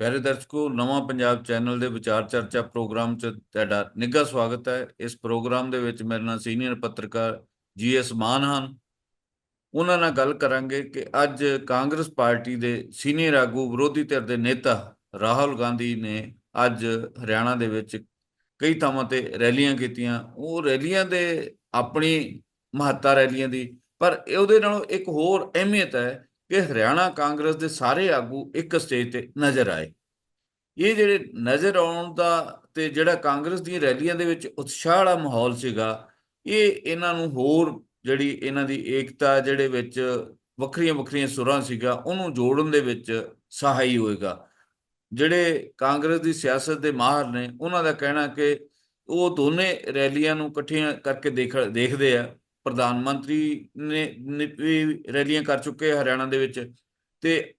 ਪਿਆਰੇ ਦਰਸ਼ਕੋ ਨਵਾਂ ਪੰਜਾਬ ਚੈਨਲ ਦੇ ਵਿਚਾਰ ਚਰਚਾ ਪ੍ਰੋਗਰਾਮ 'ਚ ਤੁਹਾਡਾ ਨਿੱਘਾ ਸਵਾਗਤ ਹੈ ਇਸ ਪ੍ਰੋਗਰਾਮ ਦੇ ਵਿੱਚ ਮੇਰੇ ਨਾਲ ਸੀਨੀਅਰ ਪੱਤਰਕਾਰ ਜੀ ਐਸ ਮਾਨ ਹਨ ਉਹਨਾਂ ਨਾਲ ਗੱਲ ਕਰਾਂਗੇ ਕਿ ਅੱਜ ਕਾਂਗਰਸ ਪਾਰਟੀ ਦੇ ਸੀਨੀਅਰ ਆਗੂ ਵਿਰੋਧੀ ਧਿਰ ਦੇ ਨੇਤਾ ਰਾਹੁਲ ਗਾਂਧੀ ਨੇ ਅੱਜ ਹਰਿਆਣਾ ਦੇ ਵਿੱਚ ਕਈ ਥਾਵਾਂ ਤੇ ਰੈਲੀਆਂ ਕੀਤੀਆਂ ਉਹ ਰੈਲੀਆਂ ਦੇ ਆਪਣੀ ਮਹੱਤਤਾ ਰੈਲੀਆਂ ਦੀ ਪਰ ਉਹਦੇ ਨਾਲੋਂ ਇੱਕ ਹੋਰ ਅਹਿਮੀਅਤ ਹੈ ਕਿ ਹਰਿਆਣਾ ਕਾਂਗਰਸ ਦੇ ਸਾਰੇ ਆਗੂ ਇੱਕ ਸਟੇਜ ਤੇ ਨਜ਼ਰ ਆਏ। ਇਹ ਜਿਹੜੇ ਨਜ਼ਰ ਆਉਣ ਦਾ ਤੇ ਜਿਹੜਾ ਕਾਂਗਰਸ ਦੀਆਂ ਰੈਲੀਆਂ ਦੇ ਵਿੱਚ ਉਤਸ਼ਾਹ ਵਾਲਾ ਮਾਹੌਲ ਸੀਗਾ, ਇਹ ਇਹਨਾਂ ਨੂੰ ਹੋਰ ਜਿਹੜੀ ਇਹਨਾਂ ਦੀ ਏਕਤਾ ਜਿਹੜੇ ਵਿੱਚ ਵੱਖਰੀਆਂ ਵੱਖਰੀਆਂ ਸੁਰਾਂ ਸੀਗਾ, ਉਹਨੂੰ ਜੋੜਨ ਦੇ ਵਿੱਚ ਸਹਾਈ ਹੋਏਗਾ। ਜਿਹੜੇ ਕਾਂਗਰਸ ਦੀ ਸਿਆਸਤ ਦੇ ਮਾਹਰ ਨੇ, ਉਹਨਾਂ ਦਾ ਕਹਿਣਾ ਕਿ ਉਹ ਦੋਨੇ ਰੈਲੀਆਂ ਨੂੰ ਇਕੱਠੀਆਂ ਕਰਕੇ ਦੇਖ, ਦੇਖਦੇ ਆ। ਪ੍ਰਧਾਨ ਮੰਤਰੀ ਨੇ ਵੀ ਰੈਲੀਆਂ ਕਰ ਚੁੱਕੇ ਹਰਿਆਣਾ ਦੇ ਵਿੱਚ ਤੇ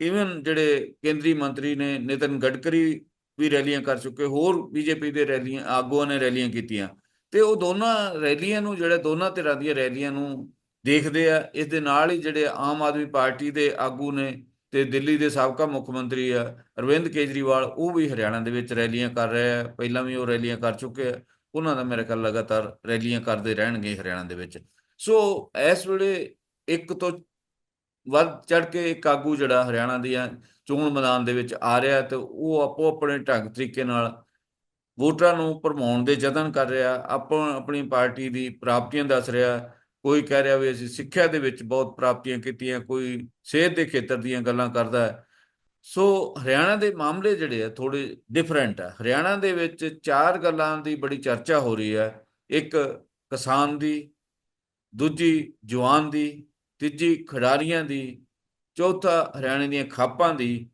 ਇਵਨ ਜਿਹੜੇ ਕੇਂਦਰੀ ਮੰਤਰੀ ਨੇ ਨਿਤਨ ਗਡਕਰੀ ਵੀ ਰੈਲੀਆਂ ਕਰ ਚੁੱਕੇ, ਹੋਰ ਬੀਜੇਪੀ ਦੇ ਰੈਲੀਆਂ, ਆਗੂਆਂ ਨੇ ਰੈਲੀਆਂ ਕੀਤੀਆਂ ਤੇ ਉਹ ਦੋਨਾਂ ਰੈਲੀਆਂ ਨੂੰ, ਜਿਹੜਾ ਦੋਨਾਂ ਧਿਰਾਂ ਦੀਆਂ ਰੈਲੀਆਂ ਨੂੰ ਦੇਖਦੇ ਆ, ਇਸ ਦੇ ਨਾਲ ਹੀ ਜਿਹੜੇ ਆਮ ਆਦਮੀ ਪਾਰਟੀ ਦੇ ਆਗੂ ਨੇ ਤੇ ਦਿੱਲੀ ਦੇ ਸਾਬਕਾ ਮੁੱਖ ਮੰਤਰੀ ਆ ਅਰਵਿੰਦ ਕੇਜਰੀਵਾਲ, ਉਹ ਵੀ ਹਰਿਆਣਾ ਦੇ ਵਿੱਚ ਰੈਲੀਆਂ ਕਰ ਰਹੇ ਆ, ਪਹਿਲਾਂ ਵੀ ਉਹ ਰੈਲੀਆਂ ਕਰ ਚੁੱਕੇ ਆ। ਉਹਨਾਂ ਦਾ ਮੇਰੇ ਖਿਆਲ ਲਗਾਤਾਰ ਰੈਲੀਆਂ ਕਰਦੇ ਰਹਿਣਗੇ ਹਰਿਆਣਾ ਦੇ ਵਿੱਚ। ਸੋ ਇਸ ਵੇਲੇ ਇੱਕ ਤੋਂ ਵੱਧ ਚੜ ਕੇ ਇੱਕ ਆਗੂ ਜਿਹੜਾ ਹਰਿਆਣਾ ਦੀਆਂ ਚੋਣ ਮੈਦਾਨ ਦੇ ਵਿੱਚ ਆ ਰਿਹਾ ਤੇ ਉਹ ਆਪੋ ਆਪਣੇ ਢੰਗ ਤਰੀਕੇ ਨਾਲ ਵੋਟਰਾਂ ਨੂੰ ਭਰਮਾਉਣ ਦੇ ਯਤਨ ਕਰ ਰਿਹਾ, ਆਪੋ ਆਪਣੀ ਪਾਰਟੀ ਦੀ ਪ੍ਰਾਪਤੀਆਂ ਦੱਸ ਰਿਹਾ। ਕੋਈ ਕਹਿ ਰਿਹਾ ਵੀ ਅਸੀਂ ਸਿੱਖਿਆ ਦੇ ਵਿੱਚ ਬਹੁਤ ਪ੍ਰਾਪਤੀਆਂ ਕੀਤੀਆਂ, ਕੋਈ ਸਿਹਤ ਦੇ ਖੇਤਰ ਦੀਆਂ ਗੱਲਾਂ ਕਰਦਾ ਹੈ। ਸੋ ਹਰਿਆਣਾ ਦੇ ਮਾਮਲੇ ਜਿਹੜੇ ਆ ਥੋੜੇ ਡਿਫਰੈਂਟ ਆ। ਹਰਿਆਣਾ ਦੇ ਵਿੱਚ ਚਾਰ ਗੱਲਾਂ ਦੀ ਬੜੀ ਚਰਚਾ ਹੋ ਰਹੀ ਹੈ ਇੱਕ ਕਿਸਾਨ ਦੀ, ਦੂਜੀ ਜਵਾਨ ਦੀ, ਤੀਜੀ ਖਿਡਾਰੀਆਂ ਦੀ, ਚੌਥਾ ਹਰਿਆਣੇ ਦੀਆਂ ਖਾਪਾਂ ਦੀ।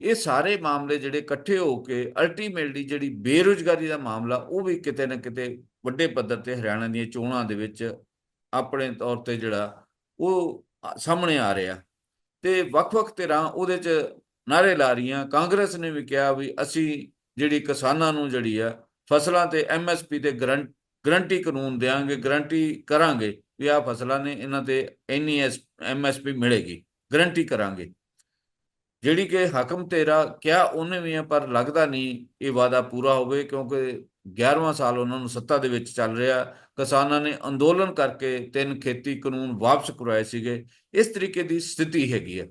ਇਹ ਸਾਰੇ ਮਾਮਲੇ ਜਿਹੜੇ ਇਕੱਠੇ ਹੋ ਕੇ ਅਲਟੀਮੇਟਲੀ ਜਿਹੜੀ ਬੇਰੁਜ਼ਗਾਰੀ ਦਾ ਮਾਮਲਾ, ਉਹ ਵੀ ਕਿਤੇ ਨਾ ਕਿਤੇ ਵੱਡੇ ਪੱਧਰ ਤੇ ਹਰਿਆਣਾ ਦੀਆਂ ਚੋਣਾਂ ਦੇ ਵਿੱਚ ਆਪਣੇ ਤੌਰ ਤੇ ਜਿਹੜਾ ਉਹ ਸਾਹਮਣੇ ਆ ਰਿਹਾ। ਤੇ ਵੱਖ-ਵੱਖ ਧਿਰਾਂ ਉਹਦੇ 'ਚ ਨਾਰੇ ਲਾ ਰਹੀਆਂ। ਕਾਂਗਰਸ ਨੇ ਵੀ ਕਿਹਾ ਵੀ ਅਸੀਂ ਜਿਹੜੀ ਕਿਸਾਨਾਂ ਨੂੰ ਜਿਹੜੀ ਆ, ਫਸਲਾਂ ਤੇ ਐਮਐਸਪੀ ਤੇ ਗਰੰਟੀ ਕਾਨੂੰਨ ਦੇਾਂਗੇ ਗਰੰਟੀ ਕਰਾਂਗੇ ਵੀ ਆ ਫਸਲਾਂ ਨੇ ਇਹਨਾਂ ਤੇ ਇੰਨੀ ਐਮਐਸਪੀ ਮਿਲੇਗੀ, ਗਰੰਟੀ ਕਰਾਂਗੇ। ਜਿਹੜੀ ਕਿ ਹਕਮ ਤੇਰਾ ਕਿਹਾ ਉਹਨੇ ਵੀ ਆ, ਪਰ ਲੱਗਦਾ ਨਹੀਂ ਇਹ ਵਾਦਾ ਪੂਰਾ ਹੋਵੇ ਕਿਉਂਕਿ 11ਵਾਂ ਸਾਲ ਉਹਨਾਂ ਨੂੰ ਸੱਤਾ ਦੇ ਵਿੱਚ ਚੱਲ ਰਿਹਾ। ਕਿਸਾਨਾਂ ਨੇ ਅੰਦੋਲਨ ਕਰਕੇ ਤਿੰਨ ਖੇਤੀ ਕਾਨੂੰਨ ਵਾਪਸ ਕਰਵਾਏ ਸੀਗੇ। ਇਸ ਤਰੀਕੇ ਦੀ ਸਥਿਤੀ ਹੈਗੀ ਹੈ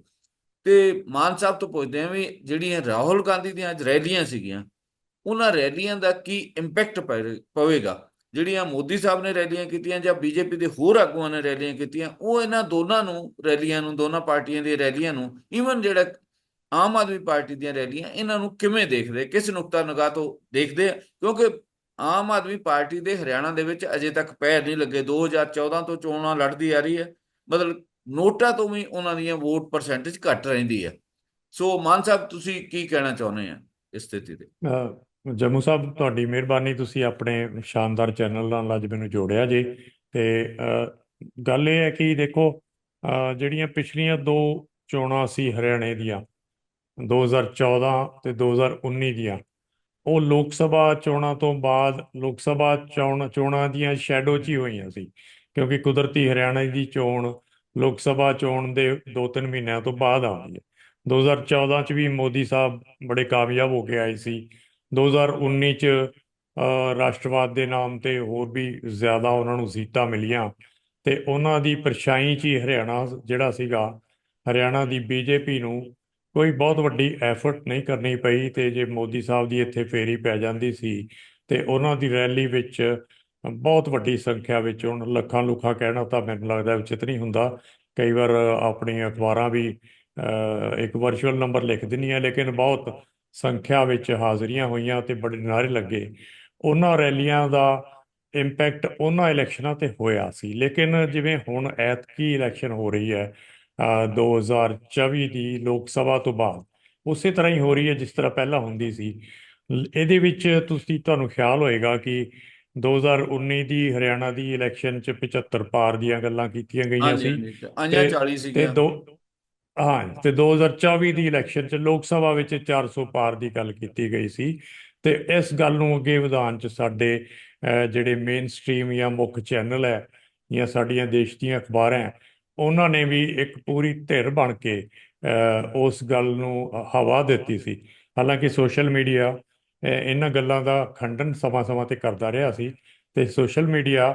ਤੇ ਮਾਨ ਸਾਹਿਬ ਤੋਂ ਪੁੱਛਦੇ ਆ ਵੀ ਜਿਹੜੀਆਂ ਰਾਹੁਲ ਗਾਂਧੀ ਦੀਆਂ ਅੱਜ ਰੈਲੀਆਂ ਸੀਗੀਆਂ, ਉਹਨਾਂ ਰੈਲੀਆਂ ਦਾ ਕੀ ਇੰਪੈਕਟ ਪਵੇਗਾ? ਜਿਹੜੀਆਂ ਮੋਦੀ ਸਾਹਿਬ ਨੇ ਰੈਲੀਆਂ ਕੀਤੀਆਂ ਜਾਂ ਬੀਜੇਪੀ ਦੇ ਹੋਰ ਆਗੂਆਂ ਨੇ ਰੈਲੀਆਂ ਕੀਤੀਆਂ, ਉਹ ਇਹਨਾਂ ਦੋਨਾਂ ਨੂੰ ਰੈਲੀਆਂ ਨੂੰ, ਦੋਨਾਂ ਪਾਰਟੀਆਂ ਦੀਆਂ ਰੈਲੀਆਂ ਨੂੰ ਈਵਨ ਜਿਹੜਾ ਆਮ ਆਦਮੀ ਪਾਰਟੀ ਦੀਆਂ ਰੈਲੀਆਂ ਇਹਨਾਂ ਨੂੰ ਕਿਵੇਂ ਦੇਖਦੇ, ਕਿਸ ਨੁਕਤਾ ਨਿਗਾਹ ਤੋਂ ਦੇਖਦੇ ਕਿਉਂਕਿ ਆਮ ਆਦਮੀ ਪਾਰਟੀ ਦੇ ਹਰਿਆਣਾ ਦੇ ਵਿੱਚ ਅਜੇ ਤੱਕ ਪੈਰ ਨਹੀਂ ਲੱਗੇ 2014 ਤੋਂ ਚੋਣਾਂ ਲੜਦੀ ਆ ਰਹੀ ਹੈ, ਮਤਲਬ ਨੋਟਾ ਤੋਂ ਵੀ ਉਹਨਾਂ ਦੀਆਂ ਵੋਟ ਪਰਸੈਂਟੇਜ ਘਟ ਰਹਿੰਦੀ ਹੈ। ਸੋ ਮਾਨ ਸਾਹਿਬ, ਤੁਸੀਂ ਕੀ ਕਹਿਣਾ ਚਾਹੁੰਦੇ ਆ ਇਸ ਸਥਿਤੀ ਤੇ ਜੰਮੂ ਸਾਹਿਬ, ਤੁਹਾਡੀ ਮਿਹਰਬਾਨੀ, ਤੁਸੀਂ ਆਪਣੇ ਸ਼ਾਨਦਾਰ ਚੈਨਲ ਨਾਲ ਅੱਜ ਮੈਨੂੰ ਜੋੜਿਆ ਜੀ। ਤੇ ਗੱਲ ਇਹ ਹੈ ਕਿ ਦੇਖੋ ਜਿਹੜੀਆਂ ਪਿਛਲੀਆਂ ਦੋ ਚੋਣਾਂ ਸੀ ਹਰਿਆਣੇ ਦੀਆਂ 2014 ਤੇ 2019 ਦੀਆਂ। ਉਹ ਲੋਕ ਸਭਾ ਚੋਣਾਂ ਤੋਂ ਬਾਅਦ ਲੋਕ ਸਭਾ ਚੋਣ, ਚੋਣਾਂ ਦੀਆਂ ਸ਼ੈਡੋ 'ਚ ਹੀ ਹੋਈਆਂ ਸੀ, ਕਿਉਂਕਿ ਕੁਦਰਤੀ ਹਰਿਆਣਾ ਦੀ ਚੋਣ ਲੋਕ ਸਭਾ ਚੋਣ ਦੇ 2-3 ਮਹੀਨਿਆਂ ਤੋਂ ਬਾਅਦ ਆਉਂਦੀ ਹੈ। 2014 ਚ ਵੀ ਮੋਦੀ ਸਾਹਿਬ ਬੜੇ ਕਾਮਯਾਬ ਹੋ ਕੇ ਆਏ ਸੀ। 2019 ਚ ਰਾਸ਼ਟਰਵਾਦ ਦੇ ਨਾਮ ਤੇ ਹੋਰ ਵੀ ਜ਼ਿਆਦਾ ਉਹਨਾਂ ਨੂੰ ਸੀਟਾਂ ਮਿਲੀਆਂ ਤੇ ਉਹਨਾਂ ਦੀ ਪਰਛਾਈ 'ਚ ਹੀ ਹਰਿਆਣਾ ਜਿਹੜਾ ਸੀਗਾ, ਹਰਿਆਣਾ ਦੀ ਬੀਜੇਪੀ ਨੂੰ ਕੋਈ ਬਹੁਤ ਵੱਡੀ ਐਫਰਟ ਨਹੀਂ ਕਰਨੀ ਪਈ ਤੇ ਜੇ ਮੋਦੀ ਸਾਹਿਬ ਦੀ ਇੱਥੇ ਫੇਰੀ ਪੈ ਜਾਂਦੀ ਸੀ ਤੇ ਉਹਨਾਂ ਦੀ ਰੈਲੀ ਵਿੱਚ ਬਹੁਤ ਵੱਡੀ ਸੰਖਿਆ ਵਿੱਚ ਹੁਣ ਲੱਖਾਂ ਲੁੱਖਾਂ ਕਹਿਣਾ ਤਾਂ ਮੈਨੂੰ ਲੱਗਦਾ ਉਚਿਤ ਨਹੀਂ ਹੁੰਦਾ। ਕਈ ਵਾਰ ਆਪਣੀ ਅਖਬਾਰਾਂ ਵੀ ਇੱਕ ਵਰਚੁਅਲ ਨੰਬਰ ਲਿਖ ਦਿੰਦੀਆਂ, ਲੇਕਿਨ ਬਹੁਤ ਸੰਖਿਆ ਵਿੱਚ ਹਾਜ਼ਰੀਆਂ ਹੋਈਆਂ ਤੇ ਬੜੇ ਨਾਰੇ ਲੱਗੇ। ਉਹਨਾਂ ਰੈਲੀਆਂ ਦਾ ਇੰਪੈਕਟ ਉਹਨਾਂ ਇਲੈਕਸ਼ਨਾਂ ਤੇ ਹੋਇਆ ਸੀ। ਲੇਕਿਨ ਜਿਵੇਂ ਹੁਣ ਐਤਕੀ ਇਲੈਕਸ਼ਨ ਹੋ ਰਹੀ ਹੈ 2024 ਦੀ ਲੋਕ ਸਭਾ ਤੋਂ ਬਾਅਦ। ਉਸੇ ਤਰ੍ਹਾਂ ਹੀ ਹੋ ਰਹੀ ਹੈ ਜਿਸ ਤਰ੍ਹਾਂ ਪਹਿਲਾਂ ਹੁੰਦੀ ਸੀ। ਇਹਦੇ ਵਿੱਚ ਤੁਸੀਂ ਤੁਹਾਨੂੰ ਖਿਆਲ ਹੋਏਗਾ ਕਿ 2019 ਦੀ ਹਰਿਆਣਾ ਦੀ ਇਲੈਕਸ਼ਨ ਚ 75 ਪਾਰ ਦੀਆਂ ਗੱਲਾਂ ਕੀਤੀਆਂ ਗਈਆਂ ਸੀ। ਅੰਜਾ 40 ਸੀ ਤੇ ਦੋ ਹਾਂ ਤੇ 2024 ਦੀ ਇਲੈਕਸ਼ਨ ਚ ਲੋਕ ਸਭਾ ਵਿੱਚ 400 ਪਾਰ ਦੀ ਗੱਲ ਕੀਤੀ ਗਈ ਸੀ। ਤੇ ਇਸ ਗੱਲ ਨੂੰ ਅੱਗੇ ਵਧਾਉਣ ਚ ਸਾਡੇ ਜਿਹੜੇ ਮੇਨ ਸਟ੍ਰੀਮ ਜਾਂ ਮੁੱਖ ਚੈਨਲ ਹੈ ਜਾਂ ਸਾਡੀਆਂ ਦੇਸ਼ ਦੀਆਂ ਅਖਬਾਰਾਂ ਉਹਨਾਂ ਨੇ ਵੀ ਇੱਕ ਪੂਰੀ ਧਿਰ ਬਣ ਕੇ ਉਸ ਗੱਲ ਨੂੰ ਹਵਾ ਦਿੱਤੀ ਸੀ। ਹਾਲਾਂਕਿ ਸੋਸ਼ਲ ਮੀਡੀਆ ਇਹਨਾਂ ਗੱਲਾਂ ਦਾ ਖੰਡਨ ਸਮਾਂ-ਸਮਾਂ ਤੇ ਕਰਦਾ ਰਿਹਾ ਸੀ ਤੇ ਸੋਸ਼ਲ ਮੀਡੀਆ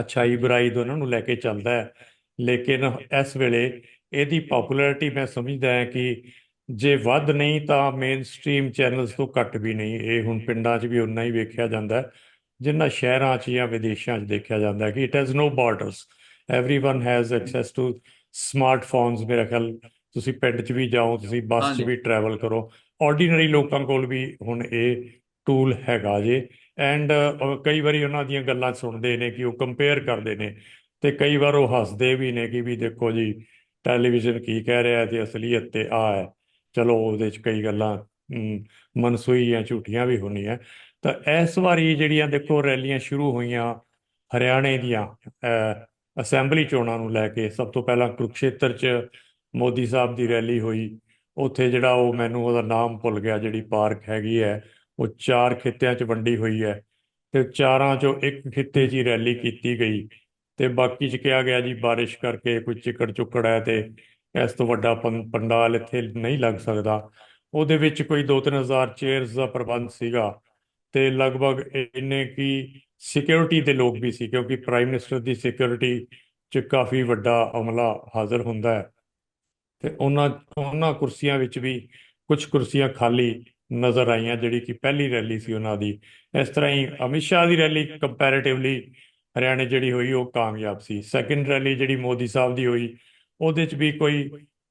ਅੱਛਾਈ ਬੁਰਾਈ ਦੋਨਾਂ ਨੂੰ ਲੈ ਕੇ ਚੱਲਦਾ ਹੈ। ਲੇਕਿਨ ਇਸ ਵੇਲੇ ਇਹਦੀ ਪਪੂਲੈਰਿਟੀ ਮੈਂ ਸਮਝਦਾ ਹਾਂ ਕਿ ਜੇ ਵੱਧ ਨਹੀਂ ਤਾਂ ਮੇਨ ਸਟ੍ਰੀਮ ਚੈਨਲਸ ਤੋਂ ਘੱਟ ਵੀ ਨਹੀਂ। ਇਹ ਹੁਣ ਪਿੰਡਾਂ 'ਚ ਵੀ ਉਨਾ ਹੀ ਵੇਖਿਆ ਜਾਂਦਾ ਹੈ, ਜਿੰਨਾ ਸ਼ਹਿਰਾਂ 'ਚ ਜਾਂ ਵਿਦੇਸ਼ਾਂ 'ਚ ਦੇਖਿਆ ਜਾਂਦਾ ਹੈ ਕਿ it has no borders Everyone has access to smartphones ਮੇਰੇ ਖਿਆਲ ਤੁਸੀਂ ਪਿੰਡ 'ਚ ਵੀ ਜਾਓ ਤੁਸੀਂ ਬੱਸ 'ਚ ਹਾਂਜੀ। ਵੀ ਟਰੈਵਲ ਕਰੋ ਆਰਡੀਨਰੀ ਲੋਕਾਂ ਕੋਲ ਵੀ ਹੁਣ ਇਹ ਟੂਲ ਹੈਗਾ ਜੇ ਐਂਡ ਕਈ ਵਾਰੀ ਉਹਨਾਂ ਦੀਆਂ ਗੱਲਾਂ ਸੁਣਦੇ ਨੇ ਕਿ ਉਹ ਕੰਪੇਅਰ ਕਰਦੇ ਨੇ ਤੇ ਕਈ ਵਾਰ ਉਹ ਹੱਸਦੇ ਵੀ ਨੇ ਕਿ ਵੀ ਦੇਖੋ ਜੀ ਟੈਲੀਵਿਜ਼ਨ ਕੀ ਕਹਿ ਰਿਹਾ ਤੇ ਅਸਲੀਅਤ ਤੇ ਆ ਹੈ ਚਲੋ ਉਹਦੇ 'ਚ ਕਈ ਗੱਲਾਂ ਮ, ਮਨਸੂਈ ਜਾਂ ਝੂਠੀਆਂ ਵੀ ਹੁੰਦੀਆਂ ਤਾਂ ਇਸ ਵਾਰੀ ਜਿਹੜੀਆਂ ਦੇਖੋ ਰੈਲੀਆਂ ਸ਼ੁਰੂ ਹੋਈਆਂ ਹਰਿਆਣੇ ਦੀਆਂ ਅਹ, ਅਸੈਂਬਲੀ ਚੋਣਾਂ ਨੂੰ ਲੈ ਕੇ ਸਭ ਤੋਂ ਪਹਿਲਾਂ ਕੁਰਕਸ਼ੇਤਰ 'ਚ ਮੋਦੀ ਸਾਹਿਬ ਦੀ ਰੈਲੀ ਹੋਈ। ਉੱਥੇ ਜਿਹੜਾ ਉਹ ਮੈਨੂੰ ਉਹਦਾ ਨਾਮ ਭੁੱਲ ਗਿਆ, ਜਿਹੜੀ ਪਾਰਕ ਹੈਗੀ ਹੈ, ਉਹ ਚਾਰ ਖਿੱਤਿਆਂ 'ਚ ਵੰਡੀ ਹੋਈ ਹੈ ਤੇ ਚਾਰਾਂ 'ਚੋਂ ਇੱਕ ਖਿੱਤੇ 'ਚ ਹੀ ਰੈਲੀ ਕੀਤੀ ਗਈ ਤੇ ਬਾਕੀ 'ਚ ਕਿਹਾ ਗਿਆ ਜੀ ਬਾਰਿਸ਼ ਕਰਕੇ ਕੋਈ ਚਿੱਕੜ ਚੁੱਕੜ ਹੈ ਤੇ ਇਸ ਤੋਂ ਵੱਡਾ ਪੰ- ਪੰਡਾਲ ਇੱਥੇ ਨਹੀਂ ਲੱਗ ਸਕਦਾ। ਉਹਦੇ ਵਿੱਚ ਕੋਈ 2-3000 ਚੇਅਰਸ ਦਾ ਪ੍ਰਬੰਧ ਸੀਗਾ ਤੇ ਲਗਭਗ ਇੰਨੇ ਕੀ ਸਿਕਿਉਰਿਟੀ ਦੇ ਲੋਕ ਵੀ ਸੀ ਕਿਉਂਕਿ ਪ੍ਰਾਈਮ ਮਿਨਿਸਟਰ ਦੀ ਸਿਕਿਉਰਿਟੀ 'ਚ ਕਾਫੀ ਵੱਡਾ ਅਮਲਾ ਹਾਜ਼ਰ ਹੁੰਦਾ ਹੈ। ਤੇ ਉਹਨਾਂ ਉਹਨਾਂ ਕੁਰਸੀਆਂ ਵਿੱਚ ਵੀ ਕੁਝ ਕੁਰਸੀਆਂ ਖਾਲੀ ਨਜ਼ਰ ਆਈਆਂ ਜਿਹੜੀ ਕਿ ਪਹਿਲੀ ਰੈਲੀ ਸੀ ਉਹਨਾਂ ਦੀ। ਇਸ ਤਰ੍ਹਾਂ ਹੀ ਅਮਿਤ ਸ਼ਾਹ ਦੀ ਰੈਲੀ ਕੰਪੈਰੀਟਿਵਲੀ ਹਰਿਆਣੇ ਜਿਹੜੀ ਹੋਈ ਉਹ ਕਾਮਯਾਬ ਸੀ। ਸੈਕੰਡ ਰੈਲੀ ਜਿਹੜੀ ਮੋਦੀ ਸਾਹਿਬ ਦੀ ਹੋਈ ਉਹਦੇ 'ਚ ਵੀ ਕੋਈ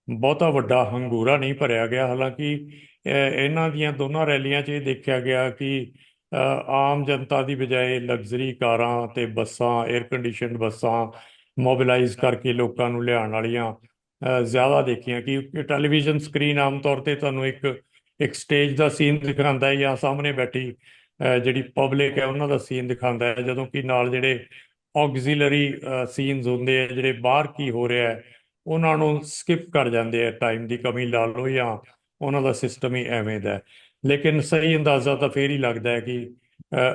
ਬਹੁਤਾ ਵੱਡਾ ਹੰਗੂਰਾ ਨਹੀਂ ਭਰਿਆ ਗਿਆ। ਹਾਲਾਂਕਿ ਅਹ, ਇਹਨਾਂ ਦੀਆਂ ਦੋਨਾਂ ਰੈਲੀਆਂ 'ਚ ਇਹ ਦੇਖਿਆ ਗਿਆ ਕਿ ਆਮ ਜਨਤਾ ਦੀ ਬਜਾਏ ਲਗਜ਼ਰੀ ਕਾਰਾਂ ਤੇ ਬੱਸਾਂ 에ਅਰ ਕੰਡੀਸ਼ਨਡ ਬੱਸਾਂ ਮੋਬਿਲਾਈਜ਼ ਕਰਕੇ ਲੋਕਾਂ ਨੂੰ ਲਿਆਉਣ ਵਾਲੀਆਂ ਜ਼ਿਆਦਾ ਦੇਖੀਆਂ ਕਿ ਟੈਲੀਵਿਜ਼ਨ ਸਕਰੀਨ ਆਮ ਤੌਰ ਤੇ ਤੁਹਾਨੂੰ ਇੱਕ ਇੱਕ ਸਟੇਜ ਦਾ ਸੀਨ ਦਿਖਾਉਂਦਾ ਹੈ ਜਾਂ ਸਾਹਮਣੇ ਬੈਠੀ ਜਿਹੜੀ ਪਬਲਿਕ ਹੈ ਉਹਨਾਂ ਦਾ ਸੀਨ ਦਿਖਾਉਂਦਾ ਹੈ, ਜਦੋਂ ਕਿ ਨਾਲ ਜਿਹੜੇ ਆਕਜ਼ਿਲਰੀ ਸੀਨਸ ਹੁੰਦੇ ਆ, ਜਿਹੜੇ ਬਾਹਰ ਕੀ ਹੋ ਰਿਹਾ ਹੈ, ਉਹਨਾਂ ਨੂੰ ਸਕਿਪ ਕਰ ਜਾਂਦੇ ਆ ਟਾਈਮ ਦੀ ਕਮੀ ਲਾ ਲਓ ਜਾਂ ਉਹਨਾਂ ਦਾ ਸਿਸਟਮ ਹੀ ਐਵੇਂ ਦਾ ਲੇਕਿਨ ਸਹੀ ਅੰਦਾਜ਼ਾ ਤਾਂ ਫੇਰ ਹੀ ਲੱਗਦਾ ਹੈ ਕਿ